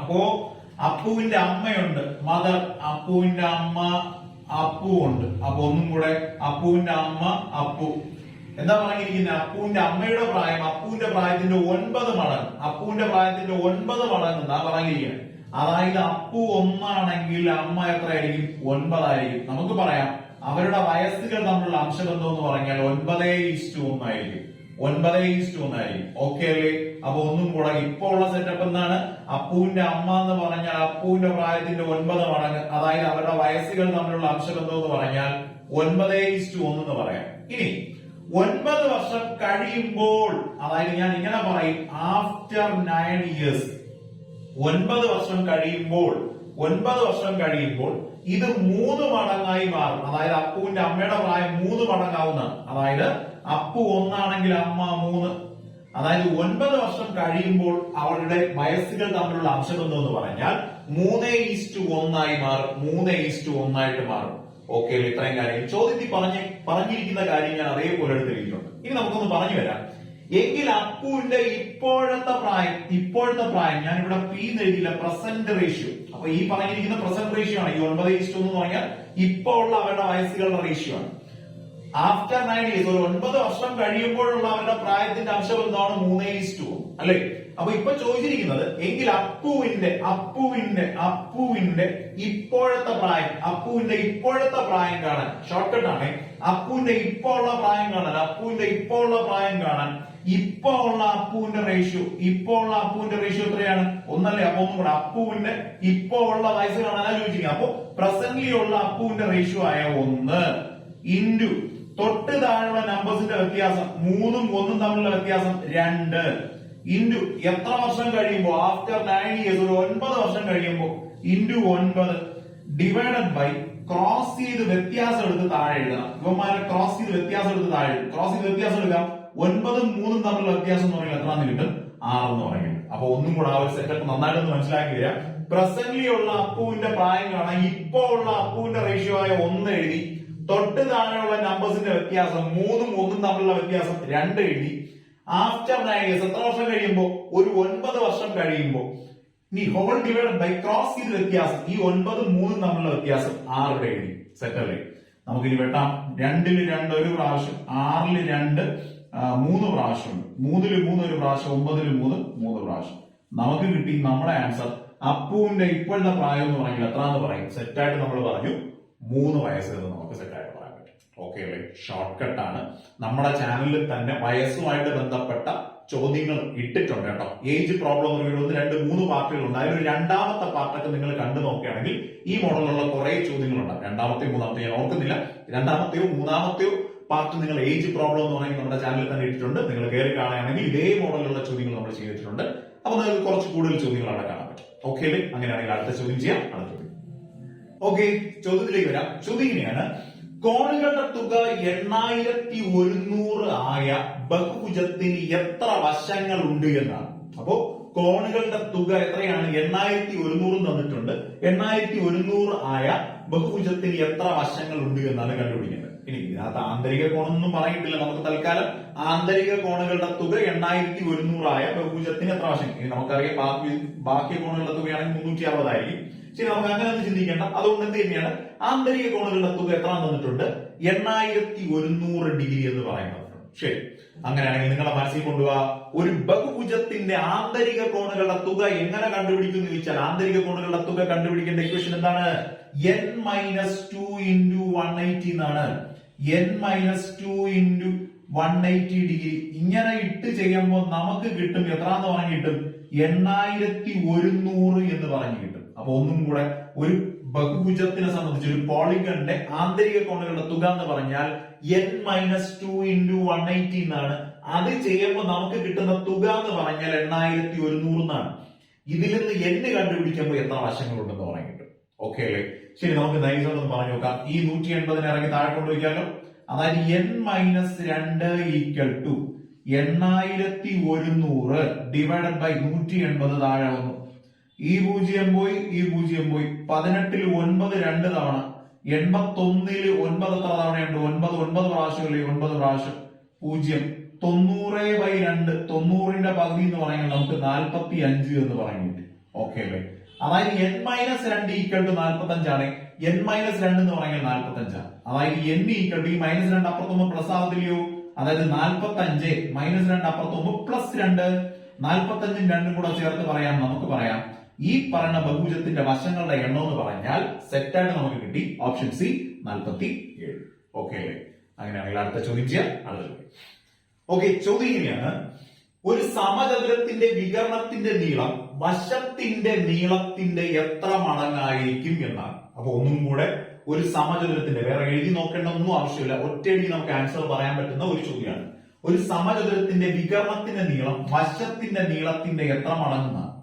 അപ്പോ അപ്പുവിന്റെ അമ്മയുണ്ട്. മദർ അപ്പുവിന്റെ അമ്മ അപ്പു ഉണ്ട് അപ്പൊ ഒന്നും കൂടെ അപ്പുവിന്റെ അമ്മ അപ്പു. എന്താ പറഞ്ഞിരിക്കുന്നത് അപ്പുവിന്റെ അമ്മയുടെ പ്രായം അപ്പുവിന്റെ പ്രായത്തിന്റെ ഒൻപത് മടങ്ങ്. അപ്പുവിന്റെ പ്രായത്തിന്റെ ഒൻപത് മടങ്ങ് എന്നാ പറഞ്ഞിരിക്കുന്നത് അതായത് അപ്പു ഒന്നാണെങ്കിൽ അമ്മ എത്രയായിരിക്കും? ഒൻപതായിരിക്കും. നമുക്ക് പറയാം. അവരുടെ വയസ്സുകൾ തമ്മിലുള്ള അംശബന്ധം എന്ന് പറഞ്ഞാൽ ഒൻപതേ ഈസ്റ്റു ഒന്നായിരിക്കും. ഒൻപതേ ഈസ്റ്റു ഒന്നായിരിക്കും. ഓക്കെ അല്ലേ? അപ്പൊ ഒന്നും കൂടെ ഇപ്പൊ ഉള്ള സെറ്റപ്പ് എന്താണ്? അപ്പുവിന്റെ അമ്മ എന്ന് പറഞ്ഞാൽ അപ്പുവിന്റെ പ്രായത്തിന്റെ ഒൻപത് മടങ്ങ് അതായത് അവരുടെ വയസ്സുകൾ തമ്മിലുള്ള അംശബന്ധം എന്ന് പറഞ്ഞാൽ ഒൻപതേ ഈസ്റ്റു ഒന്ന് എന്ന് പറയാം. ഇനി ഒൻപത് വർഷം കഴിയുമ്പോൾ അതായത് ഞാൻ ഇങ്ങനെ പറയും ആഫ്റ്റർ നയൻ ഇയേഴ്സ് ഒൻപത് വർഷം കഴിയുമ്പോൾ ഒൻപത് വർഷം കഴിയുമ്പോൾ ഇത് മൂന്ന് മടങ്ങായി മാറും. അതായത് അപ്പുവിന്റെ അമ്മയുടെ പ്രായം മൂന്ന് മടങ്ങാവുന്നതാണ്. അതായത് അപ്പു ഒന്നാണെങ്കിൽ അമ്മ മൂന്ന്. അതായത് ഒൻപത് വർഷം കഴിയുമ്പോൾ അവരുടെ വയസ്സുകൾ തമ്മിലുള്ള അംശബന്ധം എന്ന് പറഞ്ഞാൽ മൂന്ന് ഈസ്റ്റു ഒന്നായി മാറും. മൂന്ന് ഈസ്റ്റു ഒന്നായിട്ട് മാറും. ഓക്കെ ഇത്രയും കാര്യം. ചോദ്യത്തിൽ പറഞ്ഞ് പറഞ്ഞിരിക്കുന്ന കാര്യം ഞാൻ അതേപോലെ എടുത്തിരിക്കുന്നുണ്ട്. ഇനി നമുക്കൊന്ന് പറഞ്ഞു വരാം. എങ്കിൽ അപ്പുവിന്റെ ഇപ്പോഴത്തെ പ്രായം ഇപ്പോഴത്തെ പ്രായം ഞാൻ ഇവിടെ പി എന്ന് പ്രസന്റ് റേഷ്യോ അപ്പൊ ഈ പറഞ്ഞിരിക്കുന്ന പ്രസന്റ് റേഷ്യോ ആണ്. ഈ ഒൻപത് ഈസ്റ്റ് എന്ന് പറഞ്ഞാൽ ഇപ്പോ ഉള്ള അവരുടെ വയസ്സുകളുടെ റേഷ്യോ ആണ്. ആഫ്റ്റർ നയൻ ഇയേഴ്സ് ഒരു ഒൻപത് വർഷം കഴിയുമ്പോഴുള്ള അവരുടെ പ്രായത്തിന്റെ അംശം എന്താണ്? മൂന്നേ ടു അല്ലെ? അപ്പൊ ഇപ്പൊ ചോദിച്ചിരിക്കുന്നത് എങ്കിൽ അപ്പുവിന്റെ അപ്പുവിന്റെ അപ്പുവിന്റെ ഇപ്പോഴത്തെ പ്രായം അപ്പുവിന്റെ ഇപ്പോഴത്തെ പ്രായം കാണാൻ ഷോർട്ട് കട്ട് ആണ്. അപ്പുവിന്റെ ഇപ്പോ ഉള്ള പ്രായം കാണാൻ അപ്പുവിന്റെ ഇപ്പോ ഉള്ള പ്രായം കാണാൻ ഇപ്പൊ ഉള്ള അപ്പുവിന്റെ റേഷ്യോ ഇപ്പൊ ഉള്ള അപ്പുവിന്റെ റേഷ്യോ എത്രയാണ്? ഒന്നല്ലേ? അപ്പൊ ഒന്നും കൂടെ അപ്പുവിന്റെ ഇപ്പൊ ഉള്ള വയസ്സ് കാണാനാ ചോദിച്ചിരിക്കുന്നത്. അപ്പൊ പ്രസന്റ്ലി ഉള്ള അപ്പുവിന്റെ റേഷ്യോ ആയ ഒന്ന് ഇന്റു തൊട്ട് താഴെയുള്ള നമ്പേഴ്സിന്റെ വ്യത്യാസം മൂന്നും ഒന്നും തമ്മിലുള്ള വ്യത്യാസം രണ്ട്. ഇൻഡു എത്ര വർഷം കഴിയുമ്പോൾ ആഫ്റ്റർ നയൻ ഇയേഴ്സ് ഒരു ഒൻപത് വർഷം കഴിയുമ്പോൾ ഇൻഡു ഒൻപത് ഡിവൈഡഡ് ബൈ ക്രോസ് ചെയ്ത് വ്യത്യാസം എടുത്ത് താഴെ എഴുതണം. ഇവന്മാരെ ക്രോസ് ചെയ്ത് വ്യത്യാസം എടുത്ത് താഴെ ക്രോസ് ചെയ്ത് വ്യത്യാസം എടുക്കാം. ഒൻപതും മൂന്നും തമ്മിലുള്ള വ്യത്യാസം എന്ന് പറയുന്നത് എത്രാന്ന് കിട്ടും? ആറെന്ന് പറയും. അപ്പൊ ഒന്നും കൂടെ ആ ഒരു സെറ്റപ്പ് നന്നായിട്ടൊന്ന് മനസ്സിലാക്കി വരാം പ്രസന്റ്ലി ഉള്ള അപ്പുവിന്റെ പ്രായം കാണാൻ ഇപ്പോ ഉള്ള അപ്പുവിന്റെ റേഷ്യോ ആയ ഒന്ന് എഴുതി തൊട്ട് താഴെയുള്ള നമ്പേഴ്സിന്റെ വ്യത്യാസം മൂന്നും ഒന്നും തമ്മിലുള്ള വ്യത്യാസം രണ്ട് എഴുതി. ആഫ്റ്റർ നയൻ ഇയേഴ്സ് എത്ര വർഷം കഴിയുമ്പോൾ ഒരു ഒൻപത് വർഷം കഴിയുമ്പോൾ ഇനി ഹോൾ ഡിവൈഡ് ബൈ ക്രോസ് ചെയ്ത് വ്യത്യാസം. ഈ ഒൻപതും മൂന്നും തമ്മിലുള്ള വ്യത്യാസം ആറുടെ എഴുതി. നമുക്ക് ഇനി വെട്ടാം. രണ്ടിൽ രണ്ട് ഒരു പ്രാവശ്യം ആറിൽ രണ്ട് മൂന്ന് മൂന്ന് പ്രാവശ്യമുണ്ട്. മൂന്നിൽ മൂന്ന് ഒരു പ്രാവശ്യം ഒമ്പതിൽ മൂന്ന് മൂന്ന് പ്രാവശ്യം. നമുക്ക് കിട്ടി നമ്മുടെ ആൻസർ അപ്പുവിന്റെ ഇപ്പോഴത്തെ പ്രായം എന്ന് പറയുന്നത് എത്രാന്ന് പറയും? സെറ്റായിട്ട് നമ്മൾ പറഞ്ഞു. മൂന്ന് വയസ്സ് എന്ന് നമുക്ക് സെറ്റായിട്ട് പറയാൻ പറ്റും. ഓക്കെ അല്ലേ ഷോർട്ട് ആണ്. നമ്മുടെ ചാനലിൽ തന്നെ വയസ്സുമായിട്ട് ബന്ധപ്പെട്ട ചോദ്യങ്ങൾ ഇട്ടിട്ടുണ്ട് കേട്ടോ. ഏജ് പ്രോബ്ലം എന്ന് പറയുന്നത് രണ്ട് മൂന്ന് പാർട്ടുകളുണ്ട് അതിലൊരു രണ്ടാമത്തെ പാർട്ടൊക്കെ നിങ്ങൾ കണ്ടു നോക്കുകയാണെങ്കിൽ ഈ മോഡലുള്ള കുറെ ചോദ്യങ്ങളുണ്ട്. രണ്ടാമത്തെയോ മൂന്നാമത്തെയോ ഞാൻ ഓർക്കുന്നില്ല. രണ്ടാമത്തെയോ മൂന്നാമത്തെയോ പാർട്ട് നിങ്ങൾ ഏജ് പ്രോബ്ലം എന്ന് പറയുന്നത് നമ്മുടെ ചാനലിൽ തന്നെ ഇട്ടിട്ടുണ്ട്. നിങ്ങൾ കയറി കാണുകയാണെങ്കിൽ ഇതേ മോഡലുള്ള ചോദ്യങ്ങൾ നമ്മൾ ചെയ്തിട്ടുണ്ട്. അപ്പൊ നിങ്ങൾക്ക് കുറച്ച് കൂടുതൽ ചോദ്യങ്ങൾ അവിടെ കാണാൻ പറ്റും. ഓക്കെ അല്ലേ അങ്ങനെയാണെങ്കിൽ അടുത്ത ചോദ്യം ചെയ്യാം. അടുത്ത ഓക്കെ ചോദ്യത്തിലേക്ക് വരാം. ചോദ്യം ഇങ്ങനെയാണ്. കോണുകളുടെ തുക എണ്ണായിരത്തി ഒരുന്നൂറ് ആയ ബഹുഭുജത്തിന് എത്ര വശങ്ങൾ ഉണ്ട് എന്നാണ്. അപ്പോ കോണുകളുടെ തുക എത്രയാണ്? എണ്ണായിരത്തി ഒരുന്നൂറും തന്നിട്ടുണ്ട്. എണ്ണായിരത്തി ഒരുന്നൂറ് ആയ ബഹുഭുജത്തിന് എത്ര വശങ്ങൾ ഉണ്ട് എന്നാണ് കണ്ടുപിടിക്കുന്നത് ഇനി ഇതിനകത്ത് ആന്തരിക കോണൊന്നും പറഞ്ഞിട്ടില്ല നമുക്ക് തൽക്കാലം. ആന്തരിക കോണുകളുടെ തുക എണ്ണായിരത്തി ഒരുന്നൂറായ ബഹുഭുജത്തിന് എത്ര വശങ്ങൾ? ഇനി നമുക്കറിയാം ബാക്കി ബാക്കി കോണുകളുടെ തുകയാണെങ്കിൽ മുന്നൂറ്റി അറുപതായിരിക്കും ശരി നമുക്ക് അങ്ങനെ ഒന്നും ചിന്തിക്കേണ്ട. അതുകൊണ്ട് എന്ത് തന്നെയാണ് ആന്തരിക കോണുകളുടെ തുക എത്ര തന്നിട്ടുണ്ട്? എണ്ണായിരത്തി ഒരുന്നൂറ് ഡിഗ്രി എന്ന് പറയുന്നത്. ശരി. അങ്ങനെയാണെങ്കിൽ നിങ്ങളെ മനസ്സിൽ കൊണ്ടുപോവാ ഒരു ബഹുഭുജത്തിന്റെ ആന്തരിക കോണുകളുടെ തുക എങ്ങനെ കണ്ടുപിടിക്കുന്നു ചോദിച്ചാൽ ആന്തരിക കോണുകളുടെ തുക കണ്ടുപിടിക്കേണ്ട ഇക്വേഷൻ എന്താണ്? N minus two into one eighty എന്നാണ്. N minus two into one eighty degree. ഇങ്ങനെ ഇട്ട് ചെയ്യുമ്പോൾ നമുക്ക് കിട്ടും എത്ര എന്ന് പറഞ്ഞു കിട്ടും? എണ്ണായിരത്തി ഒരുന്നൂറ് എന്ന് പറഞ്ഞു കിട്ടും. അപ്പൊ ഒന്നും കൂടെ ഒരു ബഹുഭുജത്തിനെ സംബന്ധിച്ച് ഒരു പോളിഗണിന്റെ ആന്തരിക കോണുകളുടെ തുക എന്ന് പറഞ്ഞാൽ N minus two into one eighty എന്നാണ്. അത് ചെയ്യുമ്പോൾ നമുക്ക് കിട്ടുന്ന തുക എന്ന് പറഞ്ഞാൽ എണ്ണായിരത്തി ഒരുന്നൂറ് എന്നാണ്. ഇതിൽ നിന്ന് എന്ന് കണ്ടുപിടിക്കുമ്പോൾ എത്ര വശങ്ങളുണ്ടെന്ന് പറയാൻ കിട്ടും ഓക്കെ അല്ലേ? ശരി നമുക്ക് നൈസൊന്ന് പറഞ്ഞു നോക്കാം. ഈ നൂറ്റി എൺപതിനെ ഇറങ്ങി താഴെ കൊണ്ടുപോയിക്കാലോ അതായത് എൻ മൈനസ് രണ്ട് ഈക്വൽ ടു എണ്ണായിരത്തി ഒരുന്നൂറ് ഡിവൈഡഡ് ബൈ നൂറ്റി എൺപത് താഴെ വന്നു. ഈ പൂജ്യം പോയി ഈ പൂജ്യം പോയി. പതിനെട്ടിൽ ഒൻപത് രണ്ട് തവണ എൺപത്തൊന്നിൽ ഒൻപത് എത്ര തവണയുണ്ട്? ഒൻപത് ഒൻപത് പ്രാവശ്യമല്ലേ? ഒൻപത് പ്രാവശ്യം. പൂജ്യം. തൊണ്ണൂറ് ബൈ രണ്ട് തൊണ്ണൂറിന്റെ പകുതി എന്ന് പറയുന്നത് നമുക്ക് നാൽപ്പത്തി അഞ്ച് എന്ന് പറയുന്നുണ്ട്. ഓക്കെ അല്ലേ? അതായത് എൻ മൈനസ് രണ്ട് ഈക്വൽ ടു നാൽപ്പത്തി അഞ്ചാണ് എൻ മൈനസ് രണ്ട് എന്ന് പറയുന്നത് നാൽപ്പത്തി അഞ്ചാണ് അതായത് എൻ ഈക്വൽ ടു ഈ മൈനസ് രണ്ട് അപ്പുറത്തൊന്നും പ്ലസ് ആവത്തില്ലയോ? അതായത് നാൽപ്പത്തി അഞ്ച് മൈനസ് രണ്ട് അപ്പുറത്തൊന്നും പ്ലസ് രണ്ട് നാൽപ്പത്തി അഞ്ചും രണ്ടും കൂടെ ചേർത്ത് പറയാം. നമുക്ക് പറയാം. ഈ പറഞ്ഞ ബഹുഭുജത്തിന്റെ വശങ്ങളുടെ എണ്ണം എന്ന് പറഞ്ഞാൽ സെറ്റായിട്ട് നമുക്ക് കിട്ടി ഓപ്ഷൻ സി നാൽപ്പത്തി ഏഴ് ഓക്കെ അല്ലേ അങ്ങനെയാണെങ്കിൽ അടുത്ത ചോദ്യം ചെയ്യാം. അടുത്ത ചോദ്യം. ഓക്കെ ചോദ്യം ഇങ്ങനെയാണ്. ഒരു സമചതുരത്തിന്റെ വികരണത്തിന്റെ നീളം വശത്തിന്റെ നീളത്തിന്റെ എത്ര മടങ്ങായിരിക്കും എന്നാണ്. അപ്പൊ ഒന്നും കൂടെ ഒരു സമചതുരത്തിന്റെ വേറെ എഴുതി നോക്കേണ്ട ഒന്നും ആവശ്യമില്ല. ഒറ്റയടിക്ക് നമുക്ക് ആൻസർ പറയാൻ പറ്റുന്ന ഒരു ചോദ്യമാണ്. ഒരു സമചതുരത്തിന്റെ വികരണത്തിന്റെ നീളം വശത്തിന്റെ നീളത്തിന്റെ എത്ര മടങ്ങുന്നതാണ്?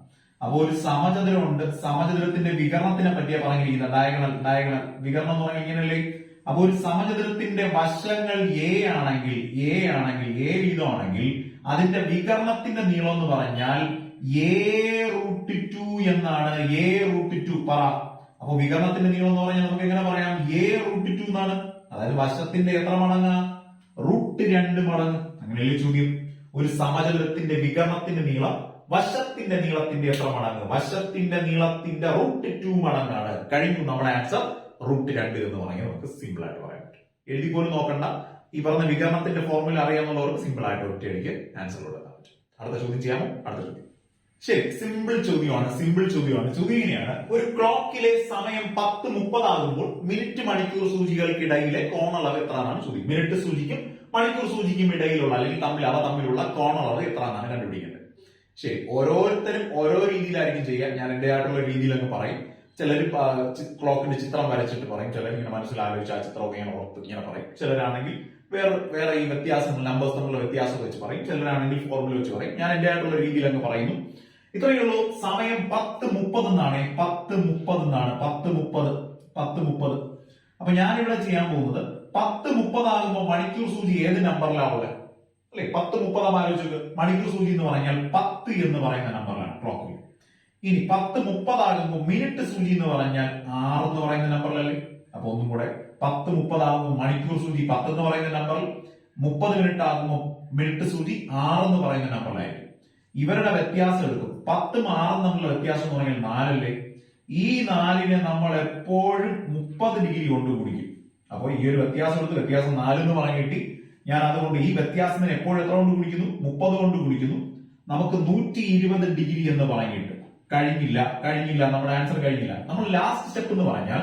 അപ്പൊ ഒരു സമചതുരമുണ്ട്. സമചതുരത്തിന്റെ വികരണത്തിനെ പറ്റിയ പറഞ്ഞിരിക്കുന്നത്. ഡയഗണൽ ഡയഗണൽ വികരണം എന്ന് പറഞ്ഞാൽ അപ്പൊ ഒരു സമചതുരത്തിന്റെ വശങ്ങൾ എ ആണെങ്കിൽ എ ആണെങ്കിൽ എ വീതമാണെങ്കിൽ അതിന്റെ വികരണത്തിന്റെ നീളം എന്ന് പറഞ്ഞാൽ എ റൂട്ട് ടു എന്നാണ്. എ റൂട്ട് ടു പറ. അപ്പൊ വികരണത്തിന്റെ നീളം എന്ന് പറഞ്ഞാൽ നമുക്ക് എങ്ങനെ പറയാം? എ റൂട്ട് ടു എന്നാണ്. അതായത് വശത്തിന്റെ എത്ര മടങ്ങ്? റൂട്ട് രണ്ട് മടങ്ങ്. അങ്ങനെയല്ലേ ചോദ്യം? ഒരു സമചതുരത്തിന്റെ വികരണത്തിന്റെ നീളം വശത്തിന്റെ നീളത്തിന്റെ എത്ര മടങ്ങ്? വശത്തിന്റെ നീളത്തിന്റെ റൂട്ട് ടു മടങ്ങാണ്. കഴിഞ്ഞു നമ്മുടെ ആൻസർ റൂട്ട് രണ്ട് എന്ന് പറഞ്ഞാൽ നമുക്ക് സിമ്പിൾ ആയിട്ട് പറയാൻ പറ്റും. എഴുതി പോലും നോക്കണ്ട. ഈ പറഞ്ഞ വികരണത്തിന്റെ ഫോർമുല അറിയാമെന്നുള്ളവർക്ക് സിമ്പിൾ ആയിട്ട് ഒറ്റയടിക്ക് ആൻസർ കൊടുക്കാൻ പറ്റും. അടുത്ത ചോദ്യം ചെയ്യാമോ? അടുത്ത ചോദ്യം. ശരി സിമ്പിൾ ചോദ്യമാണ് സിമ്പിൾ ചോദ്യമാണ്. ചോദ്യം ഇങ്ങനെയാണ്. ഒരു ക്ലോക്കിലെ സമയം പത്ത് മുപ്പതാകുമ്പോൾ മിനിറ്റ് മണിക്കൂർ സൂചികൾക്കിടയിലെ കോണളവ് എത്രയാണ് ചോദ്യം. മിനിറ്റ് സൂചിക്കും മണിക്കൂർ സൂചിക്കും ഇടയിലുള്ള അല്ലെങ്കിൽ തമ്മിൽ അവ തമ്മിലുള്ള കോണളവ് എത്രയാണ് കണ്ടുപിടിക്കേണ്ടത്. ശരി ഓരോരുത്തരും ഓരോ രീതിയിലായിരിക്കും ചെയ്യുക. ഞാൻ എന്റെ ആയിട്ടുള്ള രീതിയിൽ അങ്ങ് പറയും. ചിലർ ക്ലോക്കിന്റെ ചിത്രം വരച്ചിട്ട് പറയും. ചിലർ ഇങ്ങനെ മനസ്സിൽ ആലോചിച്ച് ആ ചിത്രമൊക്കെ ഇങ്ങനെ ഓർത്ത് ഇങ്ങനെ പറയും. ചിലരാണെങ്കിൽ വേറെ വേറെ ഈ വ്യത്യാസങ്ങൾ നമ്പേഴ്സ് തമ്മിലുള്ള വ്യത്യാസം വെച്ച് പറയും. ചിലരാണെങ്കിൽ ഫോർമുല വെച്ച് പറയും. ഞാൻ എന്റെ ആയിട്ടുള്ള രീതിയിൽ അങ്ങ് പറയുന്നു. ഇത്രയേ ഉള്ളൂ. സമയം പത്ത് മുപ്പത് എന്നാണ്. പത്ത് മുപ്പത് എന്നാണ്. പത്ത് മുപ്പത് പത്ത് മുപ്പത്. അപ്പൊ ഞാനിവിടെ ചെയ്യാൻ പോകുന്നത് പത്ത് മുപ്പതാകുമ്പോൾ മണിക്കൂർ സൂചി ഏത് നമ്പറിലാവുക അല്ലെ? പത്ത് മുപ്പതാം ആലോചിച്ച് മണിക്കൂർ സൂചി എന്ന് പറഞ്ഞാൽ പത്ത് എന്ന് പറയുന്ന നമ്പറിലാണ് ക്ലോക്ക് ഇനി പത്ത് മുപ്പതാകുമ്പോൾ മിനിറ്റ് സൂചി എന്ന് പറഞ്ഞാൽ ആറ് എന്ന് പറയുന്ന നമ്പറിലല്ലേ അപ്പൊ ഒന്നും കൂടെ പത്ത് മുപ്പതാകുമ്പോൾ മണിക്കൂർ സൂചി പത്ത് എന്ന് പറയുന്ന നമ്പറിൽ മുപ്പത് മിനിറ്റ് ആകുമ്പോൾ മിനിറ്റ് സൂചി ആറ് എന്ന് പറയുന്ന നമ്പറിലായിരിക്കും ഇവരുടെ വ്യത്യാസം എടുക്കും. പത്തും ആറും തമ്മിലുള്ള വ്യത്യാസം എന്ന് പറഞ്ഞാൽ നാലല്ലേ? ഈ നാലിനെ നമ്മൾ എപ്പോഴും മുപ്പത് ഡിഗ്രി കൊണ്ട് കുടിക്കും അപ്പോൾ ഈ ഒരു വ്യത്യാസം എടുത്ത് വ്യത്യാസം നാല് എന്ന് പറഞ്ഞു കിട്ടി ഞാൻ അതുകൊണ്ട് ഈ വ്യത്യാസത്തിന് എപ്പോഴും എത്ര കൊണ്ട് കുടിക്കുന്നു മുപ്പത് കൊണ്ട് കുടിക്കുന്നു നമുക്ക് നൂറ്റി ഇരുപത് ഡിഗ്രി എന്ന് പറഞ്ഞിട്ട് കഴിഞ്ഞില്ല കഴിഞ്ഞില്ല നമ്മുടെ ആൻസർ കഴിഞ്ഞില്ല. നമ്മൾ ലാസ്റ്റ് സ്റ്റെപ്പ് എന്ന് പറഞ്ഞാൽ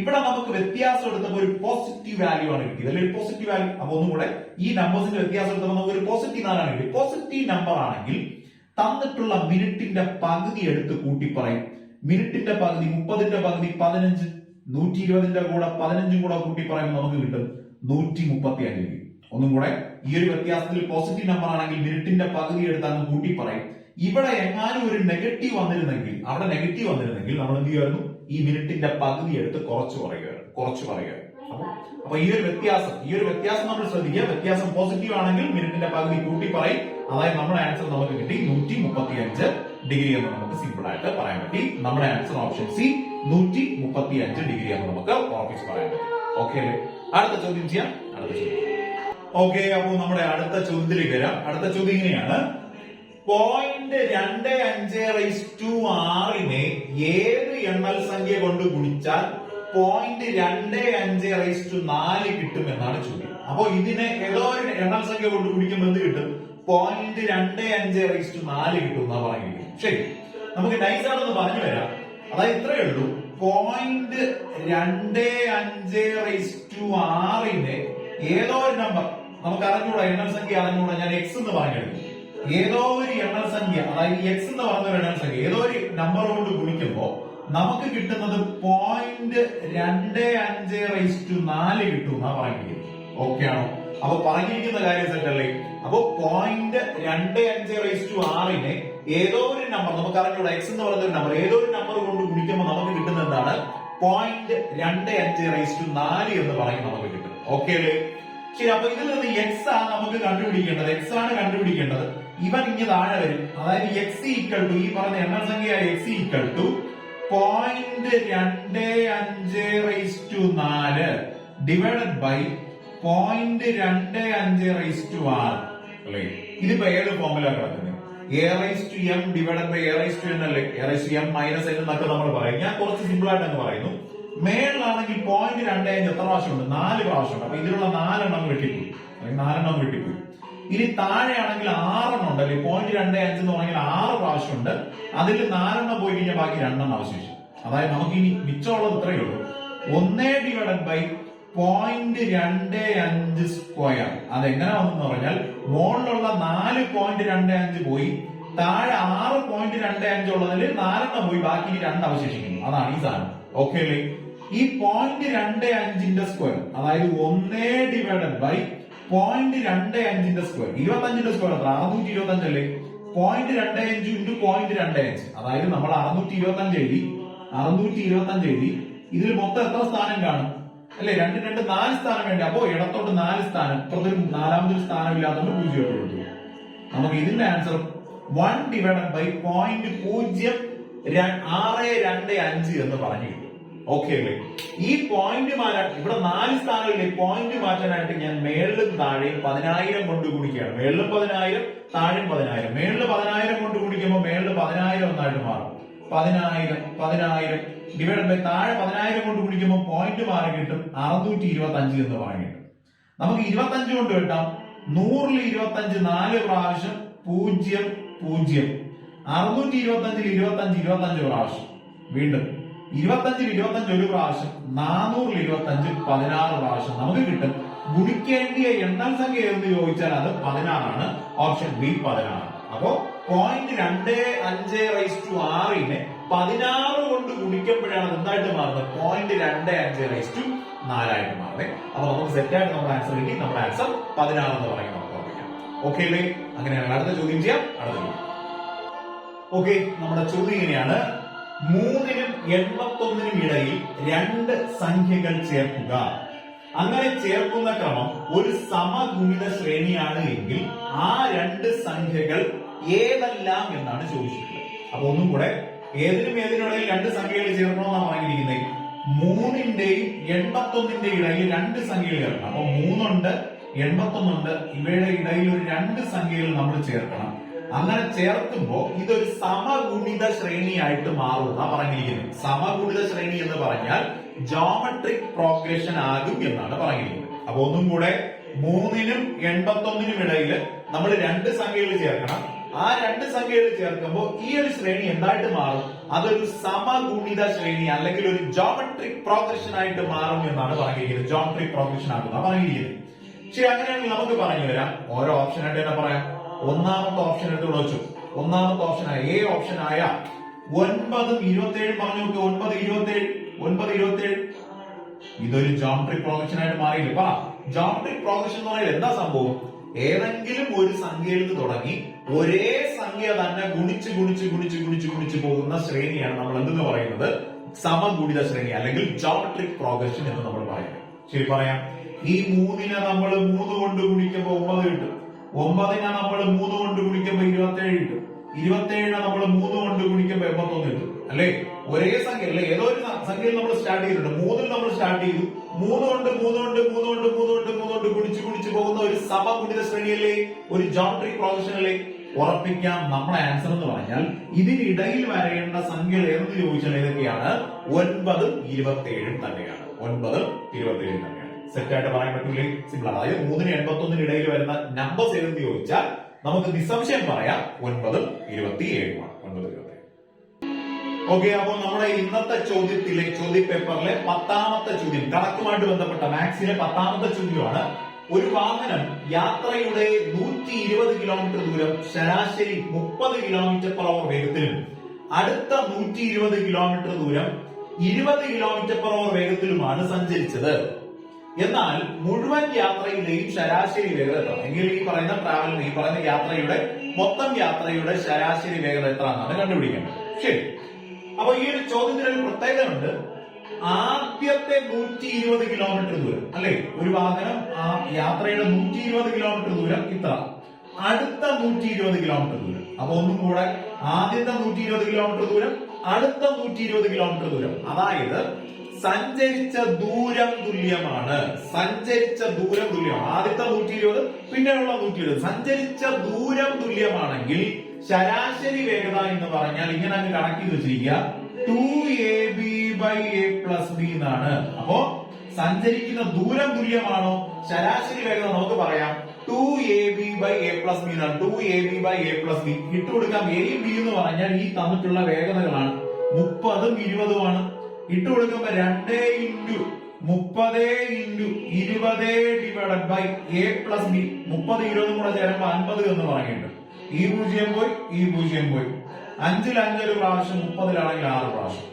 ഇവിടെ നമുക്ക് വ്യത്യാസം എടുത്തപ്പോൾ ഒരു പോസിറ്റീവ് വാല്യൂ ആണ് കിട്ടിയത്. അല്ലെങ്കിൽ പോസിറ്റീവ് വാല്യൂ അപ്പൊ ഒന്നും കൂടെ ഈ നമ്പേഴ്സിന്റെ വ്യത്യാസം എടുത്തപ്പോൾ നമുക്ക് ഒരു പോസിറ്റീവ് നാലാണ് കിട്ടിയത്. പോസിറ്റീവ് നമ്പർ ആണെങ്കിൽ തന്നിട്ടുള്ള മിനിറ്റിന്റെ പകുതി എടുത്ത് കൂട്ടി പറയും മിനിറ്റിന്റെ പകുതി മുപ്പതിന്റെ പകുതി പതിനഞ്ച്. നൂറ്റി ഇരുപതിന്റെ കൂടെ പതിനഞ്ചും കൂടെ കൂട്ടി പറയുമ്പോൾ നമുക്ക് കിട്ടും നൂറ്റി മുപ്പത്തി അഞ്ച് ഡിഗ്രി. ഒന്നും കൂടെ ഈ ഒരു വ്യത്യാസത്തിൽ പോസിറ്റീവ് നമ്പർ ആണെങ്കിൽ മിനിറ്റിന്റെ പകുതി എടുത്ത് കൂട്ടി പറയും. ഇവിടെ എങ്ങാനും ഒരു നെഗറ്റീവ് വന്നിരുന്നെങ്കിൽ അവിടെ നെഗറ്റീവ് വന്നിരുന്നെങ്കിൽ നമ്മൾ എന്ത് ചെയ്യുമായിരുന്നു? ഈ മിനിറ്റിന്റെ പകുതി എടുത്ത് കുറച്ച് പറയുകയായിരുന്നു കുറച്ച് പറയുകയായിരുന്നു അപ്പൊ ഈ ഒരു വ്യത്യാസം ഈ ഒരു വ്യത്യാസം നമ്മൾ ശ്രദ്ധിക്കുക. വ്യത്യാസം പോസിറ്റീവ് ആണെങ്കിൽ മിനിറ്റിന്റെ പകുതി കൂട്ടി പറയും. അതായത് നമ്മുടെ ആൻസർ നമുക്ക് കിട്ടി നൂറ്റി മുപ്പത്തി അഞ്ച് ഡിഗ്രി എന്ന് നമുക്ക് സിമ്പിൾ ആയിട്ട് പറയാൻ പറ്റി. നമ്മുടെ ആൻസർ ഓപ്ഷൻ സി നൂറ്റി മുപ്പത്തി അഞ്ച് ഡിഗ്രി എന്ന് നമുക്ക് ഉറപ്പിച്ച് പറയാൻ പറ്റും. ഓക്കെ അടുത്ത ചോദ്യം ചെയ്യാം. അടുത്ത ചോദ്യം. ഓക്കെ അപ്പോൾ നമ്മുടെ അടുത്ത ചോദ്യത്തിലേക്ക് വരാം. അടുത്ത ചോദ്യം ഇങ്ങനെയാണ്. പോയിന്റ് രണ്ട് അഞ്ച് റൈസ് ടു ആറിനെ ഏത് എണ്ണൽ സംഖ്യ കൊണ്ട് ഗുണിച്ചാൽ പോയിന്റ് രണ്ട് അഞ്ച് റൈസ് ടു നാല് കിട്ടും എന്നാണ് ചോദ്യം. അപ്പോ ഇതിനെ ഏതോ ഒരു എണ്ണൽ സംഖ്യ കൊണ്ട് ഗുണിക്കുമ്പോൾ എന്ത് കിട്ടും? പോയിന്റ് രണ്ട് അഞ്ച് റൈസ് ടു നാല് കിട്ടും എന്നാ പറയുന്നത്. ശരി. നമുക്ക് നൈസ് ആണെന്ന് പറഞ്ഞു വരാം അതായത് ഇത്രയേ ഉള്ളൂ. പോയിന്റ് രണ്ട് അഞ്ച് റൈസ് ടു ആറിനെ ഏതോ ഒരു നമ്പർ നമുക്ക് അറിഞ്ഞൂടാ എണ്ണൽ സംഖ്യ അറിഞ്ഞൂടാ ഞാൻ എക്സ് എന്ന് പറഞ്ഞെടുക്കും ഏതോ ഒരു എണ്ണൽ സംഖ്യ അതായത് എക്സ് എന്ന് പറഞ്ഞ ഒരു എണ്ണൽ സംഖ്യ ഏതോ ഒരു നമ്പർ കൊണ്ട് ഗുണിക്കുമ്പോൾ നമുക്ക് കിട്ടുന്നത് പോയിന്റ് രണ്ട് അഞ്ച് റൈസ് ടു നാല് കിട്ടും എന്നാ പറഞ്ഞിരിക്കുന്നത്. ഓക്കെ ആണോ? അപ്പൊ പറഞ്ഞിരിക്കുന്ന കാര്യം സെറ്റല്ലേ അപ്പൊ പോയിന്റ് രണ്ട് അഞ്ച് റൈസ് ടു ആറിനെ ഏതോ ഒരു നമ്പർ നമുക്ക് അറിഞ്ഞൂടാ എക്സ് എന്ന് പറയുന്ന ഒരു നമ്പർ ഏതോ ഒരു നമ്പർ കൊണ്ട് ഗുണിക്കുമ്പോൾ നമുക്ക് കിട്ടുന്ന എന്താണ്? പോയിന്റ് രണ്ട് അഞ്ച് റൈസ് ടു നാല് എന്ന് പറഞ്ഞ് നമുക്ക് കിട്ടും. ഓക്കെ അല്ലേ? ശരി അപ്പൊ ഇതിൽ നിന്ന് എക്സ് ആണ് നമുക്ക് കണ്ടുപിടിക്കേണ്ടത്. എക്സ് ആണ് കണ്ടുപിടിക്കേണ്ടത്. ഇവൻ ഇങ്ങനെ താഴെ വരും. അതായത് എക്സ് ഈക്വൽ ടു ഈ പറഞ്ഞ എണ്ണ സംഖ്യ എക്സ് ഈക്വൽ ടു പോയിന്റ് രണ്ട് അഞ്ച് റൈസ് ടു നാല് ഡിവൈഡഡ് ബൈ പോയിന്റ് രണ്ട് അഞ്ച് റൈസ് ടു ആറ്. അല്ലേ? ഇതിപ്പോ ഏത് ഫോമുല കിടക്കുന്നത്? A raise to M divided by A raise to N അല്ലേ? A raise to M minus N എന്നൊക്കെ നമ്മൾ പറയും. ഞാൻ കുറച്ച് സിമ്പിൾ ആയിട്ട് അങ്ങ് പറയുന്നു. മേളിലാണെങ്കിൽ പോയിന്റ് രണ്ട് അഞ്ച് എത്ര പ്രാവശ്യമുണ്ട്? നാല് പ്രാവശ്യമുണ്ട്. അപ്പൊ ഇതിലുള്ള നാലെണ്ണം വെട്ടിപ്പോയി. അല്ലെങ്കിൽ നാലെണ്ണം വെട്ടിപ്പോയി. ഇനി താഴെയാണെങ്കിൽ ആറെണ്ണം ഉണ്ട്. അല്ലെങ്കിൽ പോയിന്റ് രണ്ട് അഞ്ച് എന്ന് പറഞ്ഞാൽ ആറ് പ്രാവശ്യമുണ്ട്. അതിൽ നാലെണ്ണം പോയി കഴിഞ്ഞാൽ ബാക്കി രണ്ടെണ്ണം അവശേഷിച്ചു അതായത് നമുക്ക് ഇനി മിച്ചമുള്ളത് ഇത്രയേ ഉള്ളൂ. ഒന്നേ ഡിവൈഡഡ് ബൈ പോയിന്റ് രണ്ട് അഞ്ച് സ്ക്വയർ അതെങ്ങനെ വന്നെന്ന് പറഞ്ഞാൽ മുകളിലുള്ള നാല് പോയിന്റ് രണ്ട് അഞ്ച് പോയി. താഴെ ആറ് പോയിന്റ് രണ്ട് അഞ്ച് ഉള്ളതിൽ നാലെണ്ണം പോയി. ബാക്കി രണ്ട് അവശേഷിക്കുന്നു. അതാണ് ഈ സാധനം. ഓക്കെ അല്ലേ? ഈ പോയിന്റ് രണ്ട് അഞ്ചിന്റെ സ്ക്വയർ അതായത് ഒന്നേ ഡിവൈഡഡ് ബൈ പോയിന്റ് രണ്ട് അഞ്ചിന്റെ സ്ക്വയർ ഇരുപത്തി അഞ്ചിന്റെ സ്ക്വയർ എത്ര അറുന്നൂറ്റി ഇരുപത്തി അഞ്ചല്ലേ പോയിന്റ് രണ്ട് അഞ്ച് ഇന്റു പോയിന്റ് രണ്ട് അഞ്ച്. അതായത് നമ്മൾ അറുന്നൂറ്റി ഇരുപത്തി അഞ്ച് എഴുതി. അറുന്നൂറ്റി ഇരുപത്തി അഞ്ച് എഴുതി. ഇതിൽ മൊത്തം എത്ര സ്ഥാനം കാണും? അല്ലെ? രണ്ട് രണ്ട് നാല് സ്ഥാനം വേണ്ട? അപ്പോ ഇടത്തോട്ട് നാല് സ്ഥാനം. ഇപ്പുറത്തൊരു നാലാമതൊരു സ്ഥാനം ഇല്ലാത്തതുകൊണ്ട് പൂജ്യം കൊടുത്തു. നമുക്ക് ഇതിന്റെ answer one divided by point പൂജ്യം ആറ് രണ്ട് അഞ്ച് എന്ന് പറഞ്ഞു ഓക്കെ അല്ലേ ഈ പോയിന്റ് മാറ്റാൻ ഇവിടെ നാല് സ്ഥാനങ്ങളിൽ പോയിന്റ് മാറ്റാനായിട്ട് ഞാൻ മേളിലും താഴെയും പതിനായിരം കൊണ്ട് കുടിക്കുകയാണ് മേളിലും പതിനായിരം താഴെയും പതിനായിരം. മേളിൽ പതിനായിരം കൊണ്ട് കുടിക്കുമ്പോൾ മേളിൽ പതിനായിരം ഒന്നായിട്ട് മാറും. പതിനായിരം പതിനായിരം ഡിവൈഡ് ബൈ താഴെ പതിനായിരം കൊണ്ട് കുടിക്കുമ്പോൾ പോയിന്റ് മാറി കിട്ടും. അറുന്നൂറ്റി ഇരുപത്തി അഞ്ച് എന്ന് കിട്ടും. നമുക്ക് ഇരുപത്തി അഞ്ച് കൊണ്ട് കിട്ടാം. നൂറിൽ ഇരുപത്തി അഞ്ച് നാല് പ്രാവശ്യം പൂജ്യം പൂജ്യം. അറുന്നൂറ്റി ഇരുപത്തി അഞ്ചിൽ ഇരുപത്തി അഞ്ച് ഇരുപത്തി അഞ്ച് പ്രാവശ്യം. വീണ്ടും. ഇരുപത്തഞ്ചിൽ ഇരുപത്തഞ്ച് ഒരു പ്രാവശ്യം നാനൂറിൽ ഇരുപത്തഞ്ച് പതിനാറ് പ്രാവശ്യം നമുക്ക് കിട്ടും. ഗുണിക്കേണ്ടിയ എണ്ണൽ സംഖ്യ എന്ന് ചോദിച്ചാൽ അത് പതിനാറാണ്. ഓപ്ഷൻ ബി പതിനാറ്. അപ്പോ പോയിന്റ് രണ്ട് അഞ്ച് റൈസ് ടു ആറിനെ പതിനാറ് കൊണ്ട് ഗുണിക്കുമ്പോഴാണ് എന്തായിട്ട് മാറുന്നത്? പോയിന്റ് രണ്ട് അഞ്ച് റൈസ് ടു നാലായിട്ട് മാറുന്നത് അപ്പൊ നമുക്ക് സെറ്റായിട്ട് നമ്മുടെ ആൻസർ കിട്ടി. നമ്മുടെ ആൻസർ പതിനാറ് എന്ന് പറയുന്നത് ഓക്കെ അല്ലേ? അങ്ങനെയാണ് അടുത്ത ചോദ്യം ചെയ്യാം. അടുത്ത ചോദ്യം. ഓക്കെ നമ്മുടെ ചോദ്യം ഇങ്ങനെയാണ്. മൂന്നിനും എൺപത്തൊന്നിനും ഇടയിൽ രണ്ട് സംഖ്യകൾ ചേർക്കുക. അങ്ങനെ ചേർക്കുന്ന ക്രമം ഒരു സമഗുണിത ശ്രേണിയാണ് എങ്കിൽ ആ രണ്ട് സംഖ്യകൾ ഏതെല്ലാം എന്നാണ് ചോദിച്ചിട്ടുള്ളത്. അപ്പൊ ഒന്നും കൂടെ ഏതിനും ഇടയിൽ രണ്ട് സംഖ്യകൾ ചേർക്കണമെന്നാണ് പറഞ്ഞിരിക്കുന്നത് മൂന്നിന്റെയും എൺപത്തൊന്നിന്റെ ഇടയിൽ രണ്ട് സംഖ്യകൾ ചേർക്കണം. അപ്പൊ മൂന്നുണ്ട് എൺപത്തൊന്നുണ്ട് ഇവയുടെ ഇടയിൽ ഒരു രണ്ട് സംഖ്യകൾ നമ്മൾ ചേർക്കണം. അങ്ങനെ ചേർക്കുമ്പോൾ ഇതൊരു സമഗുണിത ശ്രേണിയായിട്ട് മാറും മാറുന്ന പറഞ്ഞിരിക്കുന്നത്. സമഗുണിത ശ്രേണി എന്ന് പറഞ്ഞാൽ ജോമെട്രിക് പ്രോഗ്രഷൻ ആകും എന്നാണ് പറഞ്ഞിരിക്കുന്നത്. അപ്പൊ ഒന്നും കൂടെ മൂന്നിനും എൺപത്തൊന്നിനും ഇടയിൽ നമ്മൾ രണ്ട് സംഖ്യകൾ ചേർക്കണം. ആ രണ്ട് സംഖ്യകൾ ചേർക്കുമ്പോൾ ഈ ഒരു ശ്രേണി എന്തായിട്ട് മാറും? അതൊരു സമഗുണിത ശ്രേണി അല്ലെങ്കിൽ ഒരു ജോമെട്രിക് പ്രോഗ്രഷൻ ആയിട്ട് മാറും എന്നാണ് പറഞ്ഞിരിക്കുന്നത്. ജോമെട്രിക് പ്രോഗ്രഷൻ ആകുന്ന പറഞ്ഞിരിക്കുന്നത്. ശരി അങ്ങനെയാണെങ്കിൽ നമുക്ക് പറഞ്ഞു വരാം ഓരോ ഓപ്ഷൻ ആയിട്ട് തന്നെ പറയാം. ഒന്നാമത്തെ ഓപ്ഷൻ എടുത്ത് വിളിച്ചു. ഒന്നാമത്തെ ഓപ്ഷൻ ആയ എ ഓപ്ഷൻ ആയ ഒൻപതും ഇരുപത്തിയേഴും പറഞ്ഞു നോക്കി. ഒൻപത് ഇരുപത്തേഴ് ഒൻപത് ഇരുപത്തേഴ്. ഇതൊരു ജോമട്രി പ്രോഗ്രഷൻ ആയിട്ട് മാറിയില്ല? പറ ജോമട്രി പ്രോഗ്രഷൻ എന്ന് പറയുന്നത് എന്താ സംഭവം? ഏതെങ്കിലും ഒരു സംഖ്യയിൽ നിന്ന് തുടങ്ങി ഒരേ സംഖ്യ തന്നെ ഗുണിച്ച് ഗുണിച്ച് ഗുണിച്ച് ഗുണിച്ച് ഗുണിച്ച് പോകുന്ന ശ്രേണിയാണ് നമ്മൾ എന്തെന്ന് പറയുന്നത്? സമഗുണിത ശ്രേണി അല്ലെങ്കിൽ ജോമെട്രിക് പ്രോഗ്രഷൻ എന്ന് നമ്മൾ പറയുന്നത്. ശരി പറയാം. ഈ മൂന്നിനെ നമ്മൾ മൂന്ന് കൊണ്ട് ഗുണിക്കുമ്പോൾ ഒമ്പത് കിട്ടും. ഒമ്പതിനെ നമ്മൾ മൂന്ന് കൊണ്ട് ഗുണിക്കുമ്പോൾ ഇരുപത്തേഴ് കിട്ടും. ഇരുപത്തേഴിനെ നമ്മൾ മൂന്ന് കൊണ്ട് ഗുണിക്കുമ്പോൾ എൺപത്തൊന്ന് കിട്ടും. അല്ലേ? ഒരേ സംഖ്യ അല്ലെ? ഏതോ ഒരു സംഖ്യയിൽ നമ്മൾ സ്റ്റാർട്ട് ചെയ്തിട്ടുണ്ട്. മൂന്നിൽ നമ്മൾ സ്റ്റാർട്ട് ചെയ്തു. മൂന്ന് കൊണ്ട് മൂന്ന് കൊണ്ട് മൂന്ന് കൊണ്ട് മൂന്ന് കൊണ്ട് മൂന്ന് കൊണ്ട് ഗുണിച്ച് കുടിച്ച് പോകുന്ന ഒരു സമഗുണിത ശ്രേണിയല്ലേ? ഒരു ജോമട്രിക് പ്രൊഫഷനല്ലേ ഉറപ്പിക്കാം. നമ്മുടെ ആൻസർ എന്ന് പറഞ്ഞാൽ ഇതിനിടയിൽ വരേണ്ട സംഖ്യകൾ ഏതെന്ന് ചോദിച്ചാൽ ഏതൊക്കെയാണ്? ഒൻപതും ഇരുപത്തിയേഴും തന്നെയാണ്. ഒൻപതും ഇരുപത്തിയേഴും തന്നെയാണ്. സെറ്റ് ആയിട്ട് പറയാൻ പറ്റൂലേ? സിമ്പിൾ അതായത് മൂന്നിന് എൺപത്തി ഒന്നിന് ഇടയിൽ വരുന്ന നമ്പേഴ്സ് ഏതെന്ന് ചോദിച്ചാൽ നമുക്ക് നിസ്സംശയം പറയാം. ഒൻപതും ഇരുപത്തിയേഴുമാണ്. ഒൻപത് ഇരുപത്തി ഓക്കെ അപ്പോൾ നമ്മുടെ ഇന്നത്തെ ചോദ്യത്തിലെ ചോദ്യ പേപ്പറിലെ പത്താമത്തെ ചോദ്യം കണക്കുമായിട്ട് ബന്ധപ്പെട്ട മാത്സിലെ പത്താമത്തെ ചോദ്യമാണ്. ഒരു വാഹനം യാത്രയുടെ നൂറ്റി ഇരുപത് കിലോമീറ്റർ ദൂരം ശരാശരി മുപ്പത് കിലോമീറ്റർ പെർ അവർ വേഗത്തിലും അടുത്ത നൂറ്റി ഇരുപത് കിലോമീറ്റർ ദൂരം ഇരുപത് കിലോമീറ്റർ പെർ അവർ വേഗത്തിലുമാണ് സഞ്ചരിച്ചത്. എന്നാൽ മുഴുവൻ യാത്രയുടെയും ശരാശരി വേഗത എത്ര? എങ്കിൽ ഈ പറയുന്ന ട്രാവലിന് ഈ പറയുന്ന യാത്രയുടെ മൊത്തം യാത്രയുടെ ശരാശരി വേഗത എത്ര എന്നാണ് കണ്ടുപിടിക്കേണ്ടത്. ശരി. അപ്പൊ ഈ ഒരു ചോദ്യത്തിന് ഒരു പ്രത്യേകത ഉണ്ട് ആദ്യത്തെ നൂറ്റി ഇരുപത് കിലോമീറ്റർ ദൂരം അല്ലെ? ഒരു വാഹനം ആ യാത്രയുടെ നൂറ്റി ഇരുപത് കിലോമീറ്റർ ദൂരം ഇത്ര. അടുത്ത നൂറ്റി ഇരുപത് കിലോമീറ്റർ ദൂരം. അപ്പൊ ഒന്നും കൂടെ ആദ്യത്തെ നൂറ്റി ഇരുപത് കിലോമീറ്റർ ദൂരം അടുത്ത നൂറ്റി ഇരുപത് കിലോമീറ്റർ ദൂരം. അതായത് സഞ്ചരിച്ച ദൂരം തുല്യമാണ്. സഞ്ചരിച്ച ദൂരം തുല്യമാണ്. ആദ്യത്തെ നൂറ്റി ഇരുപത് പിന്നെയുള്ള നൂറ്റി ഇരുപത് സഞ്ചരിച്ച ദൂരം തുല്യമാണെങ്കിൽ ശരാശരി വേഗത എന്ന് പറഞ്ഞാൽ ഇങ്ങനെ അങ്ങ് കണക്കി ചെയ്ത് വെച്ചിരിക്കുക. Two A B by A plus B എന്നാണ്. അപ്പോ സഞ്ചരിക്കുന്ന ദൂരം തുല്യമാണോ? ശരാശരി വേഗത നമുക്ക് പറയാം. Two A B by A plus B എന്നാണ്. Two A B by A plus B ഇട്ടുകൊടുക്കാം. എയും ബി എന്ന് പറഞ്ഞാൽ ഈ തന്നിട്ടുള്ള വേഗതകളാണ്. മുപ്പതും ഇരുപതുമാണ്. ഇട്ട് കൊടുക്കുമ്പോ രണ്ട് ഇന്റു മുപ്പത് ഇന്റു ഇരുപത് divided by A plus B മുപ്പത് ഇരുപതും കൂടെ ചേരുമ്പോ അൻപത് എന്ന് പറയുന്നുണ്ട് ഈ പൂജ്യം പോയി ഈ പൂജ്യം പോയി. അഞ്ചിൽ അഞ്ചൊരു പ്രാവശ്യം മുപ്പതിലാണെങ്കിൽ ആറ് പ്രാവശ്യം.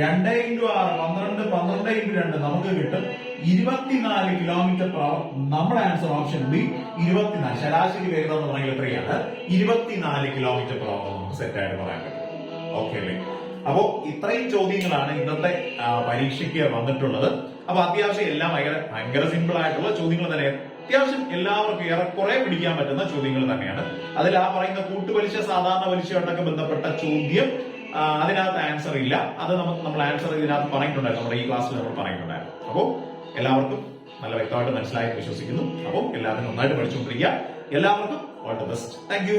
രണ്ട് ഇന്റു ആറ് പന്ത്രണ്ട് പന്ത്രണ്ട് ഇന്റു രണ്ട് നമുക്ക് കിട്ടും ഇരുപത്തിനാല് കിലോമീറ്റർ പ്രാവർ നമ്മുടെ ആൻസർ ഓപ്ഷൻ ബി ഇരുപത്തിനാല്. ശരാശരി വേഗത എന്ന് പറഞ്ഞാൽ എത്രയാണ്? ഇരുപത്തിനാല് കിലോമീറ്റർ പ്രാവർ നമുക്ക് സെറ്റായിട്ട് പറയാൻ പറ്റും. ഓക്കെ അല്ലേ? അപ്പോ ഇത്രയും ചോദ്യങ്ങളാണ് ഇന്നത്തെ പരീക്ഷയ്ക്ക് വന്നിട്ടുള്ളത്. അപ്പൊ അത്യാവശ്യം എല്ലാം ഭയങ്കര ഭയങ്കര സിമ്പിൾ ആയിട്ടുള്ള ചോദ്യങ്ങൾ തന്നെ. അത്യാവശ്യം എല്ലാവർക്കും ഏറെക്കുറെ പിടിക്കാൻ പറ്റുന്ന ചോദ്യങ്ങൾ തന്നെയാണ്. അതിൽ ആ പറയുന്ന കൂട്ടുപലിശ സാധാരണ പലിശയോട്ടൊക്കെ ബന്ധപ്പെട്ട ചോദ്യം അതിനകത്ത് ആൻസർ ഇല്ല. അത് നമുക്ക് നമ്മൾ ആൻസർ ഇതിനകത്ത് പറഞ്ഞിട്ടുണ്ടായിരുന്നു നമ്മുടെ ഈ ക്ലാസ്സിൽ നമ്മൾ പറഞ്ഞിട്ടുണ്ടായിരുന്നു. അപ്പോൾ എല്ലാവർക്കും നല്ല വ്യക്തമായിട്ട് മനസ്സിലായി വിശ്വസിക്കുന്നു. അപ്പോൾ എല്ലാവരും നന്നായിട്ട് പഠിച്ചുകൊണ്ടിരിക്കുക. എല്ലാവർക്കും ഓൾ ദി ബെസ്റ്റ് താങ്ക്